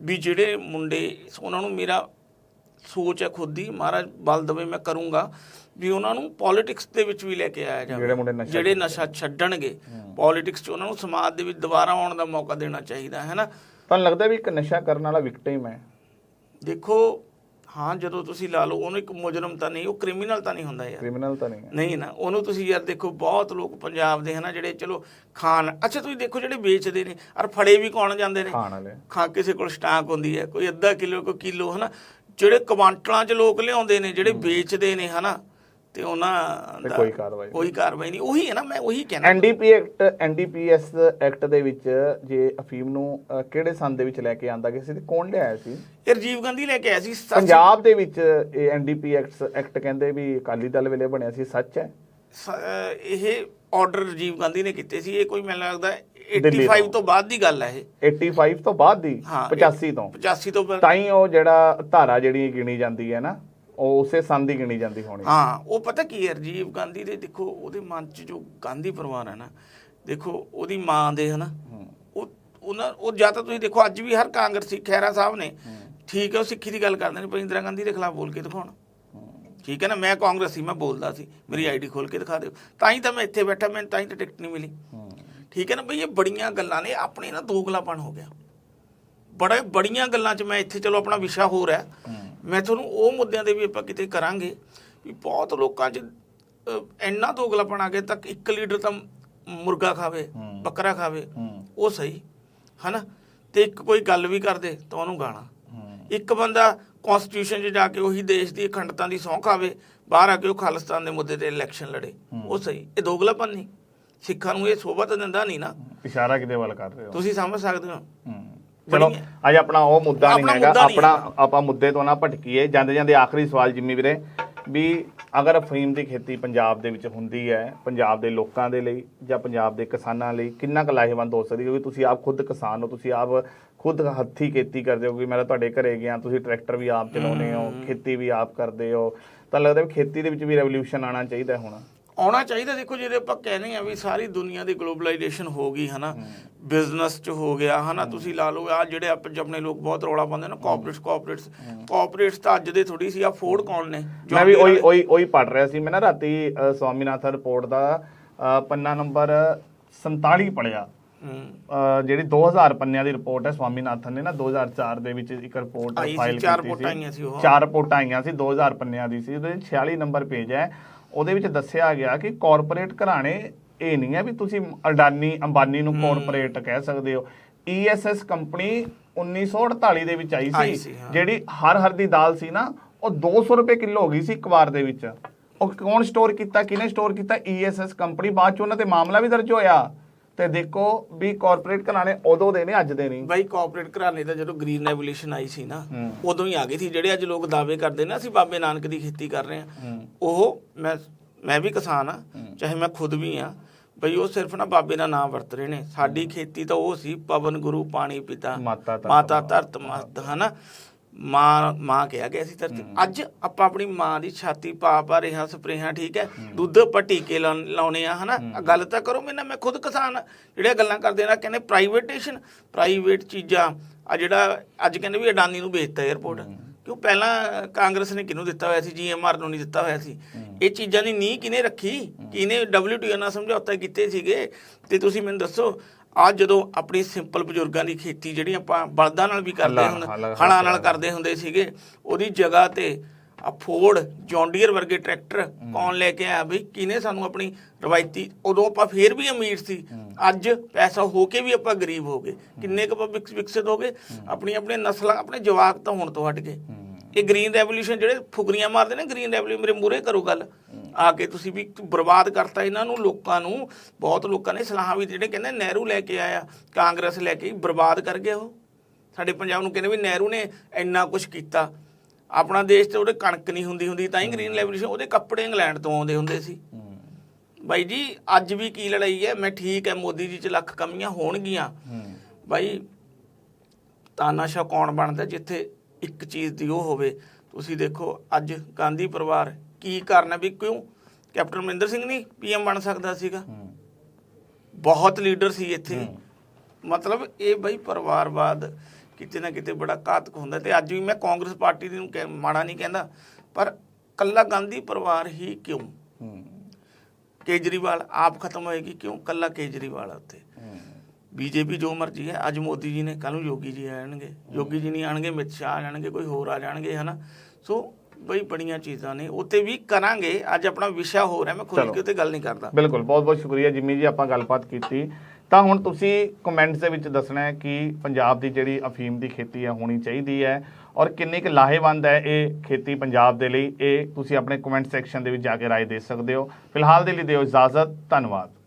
ਵੀ ਜਿਹੜੇ ਮੁੰਡੇ ਉਹਨਾਂ ਨੂੰ ਮੇਰਾ ਸੋਚ ਹੈ ਖੁਦ ਦੀ ਮਹਾਰਾਜ ਬਲ ਦਵੇ ਮੈਂ ਕਰੂੰਗਾ ਵੀ ਉਹਨਾਂ ਨੂੰ ਪੋਲਿਟਿਕਸ ਦੇ ਵਿੱਚ ਵੀ ਲੈ ਕੇ ਆਇਆ ਜਾਵੇ। ਜਿਹੜੇ ਮੁੰਡੇ ਨਸ਼ਾ ਜਿਹੜੇ ਨਸ਼ਾ ਛੱਡਣਗੇ ਪੋਲਿਟਿਕਸ 'ਚ ਉਹਨਾਂ ਨੂੰ ਸਮਾਜ ਦੇ ਵਿੱਚ ਦੁਬਾਰਾ ਆਉਣ ਦਾ ਮੌਕਾ ਦੇਣਾ ਚਾਹੀਦਾ ਹੈ ਨਾ? ਤੁਹਾਨੂੰ ਲੱਗਦਾ ਵੀ ਇੱਕ ਨਸ਼ਾ ਕਰਨ ਵਾਲਾ ਵਿਕਟਿਮ ਹੈ? ਦੇਖੋ ਹਾਂ ਜਦੋਂ ਤੁਸੀਂ ਲਾ ਲਓ ਉਹਨੂੰ ਇੱਕ ਮੁਜਰਮ ਤਾਂ ਨਹੀਂ ਉਹ ਕ੍ਰਿਮੀਨਲ ਤਾਂ ਨਹੀਂ ਹੁੰਦਾ ਯਾਰ। ਕ੍ਰਿਮੀਨਲ ਤਾਂ ਨਹੀਂ ਹੈ। ਨਹੀਂ ਨਾ ਉਹਨੂੰ ਤੁਸੀਂ ਯਾਰ ਦੇਖੋ ਬਹੁਤ ਲੋਕ ਪੰਜਾਬ ਦੇ ਹਨਾ ਜਿਹੜੇ ਚਲੋ ਖਾਣ ਅੱਛਾ ਤੁਸੀਂ ਦੇਖੋ ਜਿਹੜੇ ਵੇਚਦੇ ਨੇ ਔਰ ਫੜੇ ਵੀ ਕੌਣ ਜਾਂਦੇ ਨੇ? ਖਾਣ ਵਾਲੇ। ਖਾ ਕਿਸੇ ਕੋਲ ਸਟਾਕ ਹੁੰਦੀ ਹੈ ਕੋਈ ਅੱਧਾ ਕਿਲੋ ਕੋਈ ਕਿਲੋ ਹਨਾ। ਜਿਹੜੇ ਕੁਆਂਟਲਾਂ 'ਚ ਲੋਕ ਲਿਆਉਂਦੇ ਨੇ ਜਿਹੜੇ ਵੇਚਦੇ ਨੇ ਹਨਾ। ਤੇ ਉਹਨਾਂ ਤੇ ਦਾ ਕੋਈ ਕਾਰਵਾਈ ਨਹੀਂ। ਕੋਈ ਕਾਰਵਾਈ ਨਹੀਂ। ਉਹੀ ਹੈ ਨਾ ਮੈਂ ਉਹੀ ਕਹਿਣਾ। ਐਨਡੀਪੀ ਐਕਟ ਐਨਡੀਪੀਐਸ ਐਕਟ ਦੇ ਵਿੱਚ ਜੇ ਅਫੀਮ ਨੂੰ ਅ, ਕਿਹੜੇ ਸੰਨ ਦੇ ਵਿੱਚ ਲੈ ਕੇ ਆਂਦਾ ਗਿਆ ਸੀ ਤੇ ਕੌਣ ਲਿਆਇਆ ਸੀ? ਇਹ ਰਾਜੀਵ ਗਾਂਧੀ ਲੈ ਕੇ ਆਇਆ ਸੀ। ਸੱਚ- ਪੰਜਾਬ ਦੇ ਵਿੱਚ ਇਹ ਐਨਡੀਪੀ ਐਕਟ ਐਕਟ ਕਹਿੰਦੇ ਵੀ ਅਕਾਲੀ ਦਲ ਵੇਲੇ ਬਣਿਆ ਸੀ ਸੱਚ ਹੈ? ਸ- ਇਹ ਆਰਡਰ ਰਾਜੀਵ ਗਾਂਧੀ ਨੇ ਕੀਤੇ ਸੀ। ਇਹ ਕੋਈ ਮੈਨੂੰ ਲੱਗਦਾ ਦਿੱਲੀ 85 ਤੋਂ। ਤੋਂ ਬਾਅਦ ਦੀ ਗੱਲ ਹੈ ਇਹ। 85 ਤੋਂ ਬਾਅਦ ਦੀ? ਹਾਂ 85 ਤੋਂ? 85 ਤੋਂ ਬਾਅਦ। ਤਾਂ ਹੀ ਉਹ ਜਿਹੜਾ ਧਾਰਾ ਜਿਹੜੀ ਗਿਣੀ ਜਾਂਦੀ ਹੈ ਨਾ ਉਹ ਉਸੇ ਸੰਨ ਦੀ ਗਿਣੀ ਜਾਂਦੀ ਹੋਣੀ। ਹਾਂ ਉਹ ਪਤਾ ਕੀ ਹੈ ਰਾਜੀਵ ਗਾਂਧੀ ਦੇ ਦੇਖੋ ਉਹਦੇ ਮਨ 'ਚ ਜੋ ਗਾਂਧੀ ਪਰਿਵਾਰ ਹੈ ਨਾ ਦੇਖੋ ਉਹਦੀ ਮਾਂ ਦੇ ਹਨਾ ਉਹ ਉਹਨਾਂ ਉਹ ਜਾਂ ਤਾਂ ਤੁਸੀਂ ਦੇਖੋ ਅੱਜ ਵੀ ਹਰ ਕਾਂਗਰਸੀ ਖੈਰਾ ਸਾਹਿਬ ਨੇ ਠੀਕ ਹੈ ਉਹ ਸਿੱਖੀ ਦੀ ਗੱਲ ਕਰਦੇ ਨੇ ਪਰ ਇੰਦਰਾ ਗਾਂਧੀ ਦੇ ਖਿਲਾਫ ਬੋਲ ਕੇ ਦਿਖਾਉਣ। ਠੀਕ ਹੈ ਨਾ ਮੈਂ ਕਾਂਗਰਸੀ ਮੈਂ ਬੋਲਦਾ ਸੀ ਮੇਰੀ ਆਈਡੀ ਖੋਲ ਕੇ ਦਿਖਾ ਦਿਓ। ਤਾਂ ਹੀ ਤਾਂ ਮੈਂ ਇੱਥੇ ਬੈਠਾ ਮੈਨੂੰ ਤਾਂ ਹੀ ਤਾਂ ਟਿਕਟ ਨਹੀਂ ਮਿਲੀ। ਠੀਕ ਹੈ ਨਾ ਬਈ ਇਹ ਬੜੀਆਂ ਗੱਲਾਂ ਨੇ ਆਪਣੇ ਨਾ ਦੋਗਲਾਪਣ ਹੋ ਗਿਆ। ਬੜੇ ਬੜੀਆਂ ਗੱਲਾਂ 'ਚ ਮੈਂ ਇੱਥੇ ਚਲੋ ਆਪਣਾ ਵਿਸ਼ਾ ਹੋਰ ਹੈ। ਮੈਂ ਤੁਹਾਨੂੰ ਉਹ ਮੁੱਦਿਆਂ ਦੇ ਵੀ ਆਪਾਂ ਕਿਤੇ ਕਰਾਂਗੇ ਵੀ ਬਹੁਤ ਲੋਕਾਂ 'ਚ ਇੰਨਾ ਦੋਗਲਾਪਣ ਆ ਗਿਆ ਤੱਕ ਇੱਕ ਲੀਟਰ ਤਾਂ ਮੁਰਗਾ ਖਾਵੇ। ਬੱਕਰਾ ਖਾਵੇ। ਉਹ ਸਹੀ ਹਨਾ? ਤੇ ਇੱਕ ਕੋਈ ਗੱਲ ਵੀ ਕਰਦੇ ਤਾਂ ਉਹਨੂੰ ਗਾਣਾ ਇੱਕ ਬੰਦਾ ਕਨਸਟੀਟਿਊਸ਼ਨ 'ਚ ਜਾ ਕੇ ਉਹੀ ਦੇਸ਼ ਦੀ ਅਖੰਡਤਾ ਦੀ ਸਹੁੰ ਖਾਵੇ ਬਾਹਰ ਆ ਕੇ ਉਹ ਖਾਲਿਸਤਾਨ ਦੇ ਮੁੱਦੇ ਤੇ ਇਲੈਕਸ਼ਨ ਲੜੇ। ਉਹ ਸਹੀ। ਇਹ ਦੋਗਲਾਪਨ ਨਹੀਂ। ਸਿੱਖਾਂ ਨੂੰ ਇਹ ਸੋਭਾ ਤਾਂ ਦਿੰਦਾ ਨਹੀਂ ਨਾ। ਇਸ਼ਾਰਾ ਕਿਤੇ ਵੱਲ ਕਰ ਰਹੇ ਹੋ। ਤੁਸੀਂ ਸਮਝ ਸਕਦੇ ਹੋ। ਚਲੋ ਅੱਜ ਆਪਣਾ ਉਹ ਮੁੱਦਾ ਨਹੀਂ ਹੈਗਾ। ਆਪਣਾ ਆਪਾਂ ਮੁੱਦੇ ਤੋਂ ਨਾ ਭਟਕੀਏ। ਜਾਂਦੇ ਜਾਂਦੇ ਆਖਰੀ ਸਵਾਲ ਜਿੰਮੀ ਵੀਰੇ ਵੀ ਅਗਰ ਅਫੀਮ ਦੀ ਖੇਤੀ ਪੰਜਾਬ ਦੇ ਵਿੱਚ ਹੁੰਦੀ ਹੈ ਪੰਜਾਬ ਦੇ ਲੋਕਾਂ ਦੇ ਲਈ ਜਾਂ ਪੰਜਾਬ ਦੇ ਕਿਸਾਨਾਂ ਲਈ ਕਿੰਨਾ ਕੁ ਲਾਹੇਵੰਦ ਹੋ ਸਕਦੀ? ਕਿਉਂਕਿ ਤੁਸੀਂ ਆਪ ਖੁਦ ਕਿਸਾਨ ਹੋ ਤੁਸੀਂ ਆਪ ਖੁਦ ਹੱਥੀ ਖੇਤੀ ਕਰਦੇ ਹੋ ਕਿ ਮੈਂ ਤਾਂ ਤੁਹਾਡੇ ਘਰੇ ਗਿਆ ਤੁਸੀਂ ਟਰੈਕਟਰ ਵੀ ਆਪ ਚਲਾਉਂਦੇ ਹੋ ਖੇਤੀ ਵੀ ਆਪ ਕਰਦੇ ਹੋ। ਤਾਂ ਲੱਗਦਾ ਵੀ ਖੇਤੀ ਦੇ ਵਿੱਚ ਵੀ ਰੈਵੋਲੂਸ਼ਨ ਆਉਣਾ ਚਾਹੀਦਾ ਹੁਣ। ਆਉਣਾ ਚਾਹੀਦਾ ਦੇਖੋ ਜਿਹੜੇ ਆਪਾਂ ਕਹਿੰਦੇ ਆ ਵੀ ਸਾਰੀ ਦੁਨੀਆ ਦੀ ਗਲੋਬਲਾਈਜੇਸ਼ਨ ਹੋ ਗਈ ਹਨਾ? ਬਿਜ਼ਨਸ ਚ ਹੋ ਗਿਆ ਹਨਾ? ਤੁਸੀਂ ਲਾ ਲਓ ਆ ਜਿਹੜੇ ਆਪ- ਆਪਣੇ ਲੋਕ ਬਹੁਤ ਰੌਲਾ ਪਾਉਂਦੇ ਨੇ ਕਾਰਪੋਰੇਟਸ ਕਾਰਪੋਰੇਟਸ ਕਾਰਪੋਰੇਟਸ ਤਾਂ ਅੱਜ ਦੇ ਥੋੜੀ ਸੀ ਆ ਫੋਰਡ ਕੌਣ ਨੇ? ਮੈਂ ਵੀ ਉਹੀ ਉਹੀ ਉਹੀ ਪੜ ਰਿਹਾ ਸੀ ਮੈਂ ਨਾ ਰਾਤੀ ਸਵਾਮੀਨਾਥਨ ਰਿਪੋਰਟ ਦਾ ਪੰਨਾ ਨੰਬਰ 47 ਪੜਿਆ ਜਿਹੜੀ 2000 ਪੰਨਿਆਂ ਦੀ ਰਿਪੋਰਟ ਹੈ ਸਵਾਮੀਨਾਥਨ ਨੇ ਨਾ 2004 ਦੇ ਵਿੱਚ ਇੱਕ ਰਿਪੋਰਟ ਫਾਈਲ ਚਾਰ ਕੀਤੀ ਰਿਪੋਰਟਾਂ ਆਈਆਂ ਸੀ ਉਹ। ਚਾਰ ਰਿਪੋਰਟਾਂ ਆਈਆਂ ਸੀ 2000 ਪੰਨਿਆਂ ਦੀ ਸੀ ਉਹਦੇ 'ਚ 46 ਨੰਬਰ ਪੇਜ ਹੈ। ਉਹਦੇ ਵਿੱਚ ਦੱਸਿਆ ਗਿਆ ਕਿ ਕਾਰਪੋਰੇਟ ਘਰਾਣੇ ਇਹ ਨਹੀਂ ਹੈ ਵੀ ਤੁਸੀਂ ਅਡਾਨੀ ਅੰਬਾਨੀ ਨੂੰ ਕਾਰਪੋਰੇਟ ਕਹਿ ਸਕਦੇ ਹੋ। ਈਐਸਐਸ ਕੰਪਨੀ 1948 ਦੇ ਵਿੱਚ ਆਈ ਸੀ। ਜਿਹੜੀ ਹਰ ਹਰ ਦੀ ਦਾਲ ਸੀ ਨਾ ਉਹ 200 ਰੁਪਏ ਕਿਲੋ ਹੋ ਗਈ ਸੀ ਇੱਕ ਵਾਰ ਦੇ ਵਿੱਚ। ਉਹ ਕੌਣ ਸਟੋਰ ਕੀਤਾ ਕਿਹਨੇ ਸਟੋਰ ਕੀਤਾ? ESS company. ਬਾਅਦ ਚ ਉਹਨਾਂ ਤੇ ਮਾਮਲਾ ਵੀ ਦਰਜ ਹੋਇਆ। ਤੇ ਦੇਖੋ ਵੀ ਕਾਰਪੋਰੇਟ ਘਰਾਣੇ ਉਦੋਂ ਦੇ ਨੇ ਅੱਜ ਦੇ ਨਹੀਂ ਬਾਈ ਕਾਰਪੋਰੇਟ ਘਰਾਣੇ ਦਾ ਜਦੋਂ ਗ੍ਰੀਨ ਰੈਵੋਲੂਸ਼ਨ ਆਈ ਸੀ ਨਾ। ਉਦੋਂ ਹੀ ਆ ਗਈ ਸੀ। ਜਿਹੜੇ ਅੱਜ ਲੋਕ ਦਾਅਵੇ ਕਰਦੇ ਨੇ ਅਸੀਂ ਬਾਬੇ ਨਾਨਕ ਦੀ ਖੇਤੀ ਕਰ ਰਹੇ ਹਾਂ। ਹੂੰ। ਉਹ ਮੈਂ ਮੈਂ ਵੀ ਕਿਸਾਨ ਆ ਚਾਹੇ ਮੈਂ ਖੁਦ ਵੀ ਆ ਬਈ ਉਹ ਸਿਰਫ ਨਾ ਬਾਬੇ ਦਾ ਨਾਮ ਵਰਤ ਰਹੇ ਨੇ। ਸਾਡੀ ਖੇਤੀ ਤਾਂ ਉਹ ਸੀ ਪਵਨ ਗੁਰੂ ਪਾਣੀ ਪਿਤਾ ਮਾਤਾ ਧਰਤ ਮਾਤਾ ਹਨਾ? ਮਾਂ ਮਾਂ ਕਿਹਾ ਗਿਆ ਸੀ ਧਰਤੀ ਅੱਜ ਆਪਾਂ ਆਪਣੀ ਮਾਂ ਦੀ ਛਾਤੀ ਪਾ ਪਾ ਰਿਹਾ ਸਪਰੇਹਾਂ ਠੀਕ ਹੈ? ਦੁੱਧ ਆਪਾਂ ਟੀਕੇ ਲਾ- ਲਾਉਣੇ ਆ ਹਨਾ? ਗੱਲ ਤਾਂ ਕਰੋ ਮੈਨਾਂ ਮੈਂ ਖੁਦ ਕਿਸਾਨ ਆ। ਜਿਹੜੀਆਂ ਗੱਲਾਂ ਕਰਦੇ ਨਾ ਕਹਿੰਦੇ ਪ੍ਰਾਈਵੇਟੇਸ਼ਨ ਪ੍ਰਾਈਵੇਟ ਚੀਜ਼ਾਂ। ਆ ਜਿਹੜਾ ਅੱਜ ਕਹਿੰਦੇ ਵੀ ਅਡਾਨੀ ਨੂੰ ਵੇਚਤਾ 에어ਪੋਰਟ ਕਿਉਂ ਪਹਿਲਾਂ ਕਾਂਗਰਸ ਨੇ ਕਿਹਨੂੰ ਦਿੱਤਾ ਹੋਇਆ ਸੀ? ਜੀਐਮਆਰ ਨੂੰ ਨਹੀਂ ਦਿੱਤਾ ਹੋਇਆ ਸੀ। ਇਹ ਚੀਜ਼ਾਂ ਦੀ ਨੀਂਹ ਕਿਨੇ ਰੱਖੀ? ਕਿਨੇ WTO ਨਾਲ ਸਮਝੌਤਾ ਕੀਤੇ ਸੀਗੇ? ਤੇ ਤੁਸੀਂ ਮੈਨੂੰ ਦੱਸੋ ਆ ਜਦੋਂ ਆਪਣੀ ਸਿੰਪਲ ਬਜ਼ੁਰਗਾਂ ਦੀ ਖੇਤੀ ਜਿਹੜੀ ਆਪਾਂ ਬਲਦਾਂ ਨਾਲ ਵੀ ਕਰਦੇ ਹੁੰਦੇ ਹਲਾਂ ਨਾਲ ਕਰਦੇ ਹੁੰਦੇ ਸੀਗੇ ਉਹਦੀ ਜਗ੍ਹਾ ਤੇ ਆ ਫੋਰਡ ਜੌਂਡੀਅਰ ਵਰਗੇ ਟਰੈਕਟਰ ਕੌਣ ਲੈ ਕੇ ਆਇਆ ਬਈ ਕਿਨੇ ਸਾਨੂੰ ਆਪਣੀ ਰਵਾਇਤੀ ਉਦੋਂ ਆਪਾਂ ਫੇਰ ਵੀ ਅਮੀਰ ਸੀ। ਅੱਜ ਪੈਸਾ ਹੋ ਕੇ ਵੀ ਆਪਾਂ ਗਰੀਬ ਹੋ ਗਏ। ਕਿੰਨੇ ਕੁ ਵਿਕਸ- ਵਿਕਸਿਤ ਹੋ ਗਏ? ਆਪਣੀ ਆਪਣੇ ਨਸਲਾਂ ਆਪਣੇ ਜਵਾਕ ਤਾਂ ਹੁਣ ਤੋਂ ਹਟ ਗਏ। ਇਹ ਗ੍ਰੀਨ ਰੈਵੋਲੂਸ਼ਨ ਜਿਹੜੇ ਫੁਕਰੀਆਂ ਮਾਰਦੇ ਨੇ ਗ੍ਰੀਨ ਰੈਵੋਲੂਸ਼ਨ ਮੇਰੇ ਮੂਹਰੇ ਕਰੋ ਗੱਲ। ਆ ਕੇ ਤੁਸੀਂ ਵੀ ਬਰਬਾਦ ਕਰਤਾ ਇਹਨਾਂ ਨੂੰ ਲੋਕਾਂ ਨੂੰ ਬਹੁਤ ਲੋਕਾਂ ਨੇ ਸਲਾਹਾਂ ਵੀ ਜਿਹੜੇ ਕਹਿੰਦੇ ਨਹਿਰੂ ਲੈ ਕੇ ਆਇਆ ਕਾਂਗਰਸ ਲੈ ਕੇ ਬਰਬਾਦ ਕਰ ਗਿਆ ਉਹ। ਸਾਡੇ ਪੰਜਾਬ ਨੂੰ ਕਹਿੰਦੇ ਵੀ ਨਹਿਰੂ ਨੇ ਇੰਨਾ ਕੁਝ ਕੀਤਾ। ਆਪਣਾ ਦੇਸ਼ ਤੇ ਉਹਦੇ ਕਣਕ ਨਹੀਂ ਹੁੰਦੀ ਹੁੰਦੀ ਤਾਂ ਹੀ ਗ੍ਰੀਨ ਰੈਵੋਲੂਸ਼ਨ ਉਹਦੇ ਕੱਪੜੇ ਇੰਗਲੈਂਡ ਤੋਂ ਆਉਂਦੇ ਹੁੰਦੇ ਸੀ। ਬਾਈ ਜੀ ਅੱਜ ਵੀ ਕੀ ਲੜਾਈ ਹੈ? ਮੈਂ ਠੀਕ ਹੈ ਮੋਦੀ ਜੀ ਚ ਲੱਖ ਕਮੀਆਂ ਹੋਣਗੀਆਂ। ਬਾਈ ਤਾਨਾਸ਼ਾ ਕੌਣ ਬਣਦਾ ਜਿੱਥੇ ਇੱਕ ਚੀਜ਼ ਦੀ ਉਹ ਹੋਵੇ? ਤੁਸੀਂ ਦੇਖੋ ਅੱਜ ਗਾਂਧੀ ਪਰਿਵਾਰ ਕੀ ਕਰਨਾ ਵੀ ਕਿਉਂ ਕੈਪਟਨ ਅਮਰਿੰਦਰ ਸਿੰਘ ਨਹੀਂ ਪੀਐਮ ਬਣ ਸਕਦਾ ਸੀਗਾ? ਬਹੁਤ ਲੀਡਰ ਸੀ ਇੱਥੇ। ਮਤਲਬ ਇਹ ਬਈ ਪਰਿਵਾਰਵਾਦ ਕਿਤੇ ਨਾ ਕਿਤੇ ਬੜਾ ਘਾਤਕ ਹੁੰਦਾ ਤੇ ਅੱਜ ਵੀ ਮੈਂ ਕਾਂਗਰਸ ਪਾਰਟੀ ਨੂੰ ਮਾੜਾ ਨਹੀਂ ਕਹਿੰਦਾ ਪਰ ਕੱਲਾ ਗਾਂਧੀ ਪਰਿਵਾਰ ਹੀ ਕਿਉਂ? ਕੇਜਰੀਵਾਲ ਆਪ ਖਤਮ ਹੋਏਗੀ ਕਿਉਂ? ਕੱਲਾ ਕੇਜਰੀਵਾਲ ਉੱਥੇ। ਬੀਜੇਪੀ ਜੋ ਮਰਜ਼ੀ ਹੈ ਅੱਜ ਮੋਦੀ ਜੀ ਨੇ ਕੱਲ ਨੂੰ ਯੋਗੀ ਜੀ ਆਣਗੇ। ਯੋਗੀ ਜੀ ਨਹੀਂ ਆਣਗੇ ਅਮਿਤ ਸ਼ਾਹ ਆ ਜਾਣਗੇ ਕੋਈ ਹੋਰ ਆ ਜਾਣਗੇ ਹਨਾ? ਸੋ ਬਈ ਬੜੀਆਂ ਚੀਜ਼ਾਂ ਨੇ ਉੱਤੇ ਵੀ ਕਰਾਂਗੇ ਅੱਜ ਆਪਣਾ ਵਿਸ਼ਾ ਹੋ ਰਿਹਾ ਮੈਂ ਖੁੱਲ ਚਲੋ। ਕੇ ਉੱਤੇ ਗੱਲ ਨਹੀਂ ਕਰਦਾ। ਬਿਲਕੁਲ ਬਹੁਤ ਬਹੁਤ ਸ਼ੁਕਰੀਆ ਜਿੰਮੀ ਜੀ ਆਪਾਂ ਗੱਲਬਾਤ ਕੀਤੀ। ਤਾਂ ਹੁਣ ਤੁਸੀਂ ਕਮੈਂਟਸ ਦੇ ਵਿੱਚ ਦੱਸਣਾ ਹੈ ਕਿ ਪੰਜਾਬ ਦੀ ਜਿਹੜੀ ਅਫੀਮ ਦੀ ਖੇਤੀ ਹੈ ਹੋਣੀ ਚਾਹੀਦੀ ਹੈ ਔਰ ਕਿੰਨੀ ਕੁ ਲਾਹੇਵੰਦ ਹੈ ਇਹ ਖੇਤੀ ਪੰਜਾਬ ਦੇ ਲਈ ਇਹ ਤੁਸੀਂ ਆਪਣੇ ਕਮੈਂਟ ਸੈਕਸ਼ਨ ਦੇ ਵਿੱਚ ਜਾ ਕੇ ਰਾਏ ਦੇ ਸਕਦੇ ਹੋ। ਫਿਲਹਾਲ ਦੇ ਲਈ ਦਿਓ ਇਜਾਜ਼ਤ ਧੰਨਵਾਦ।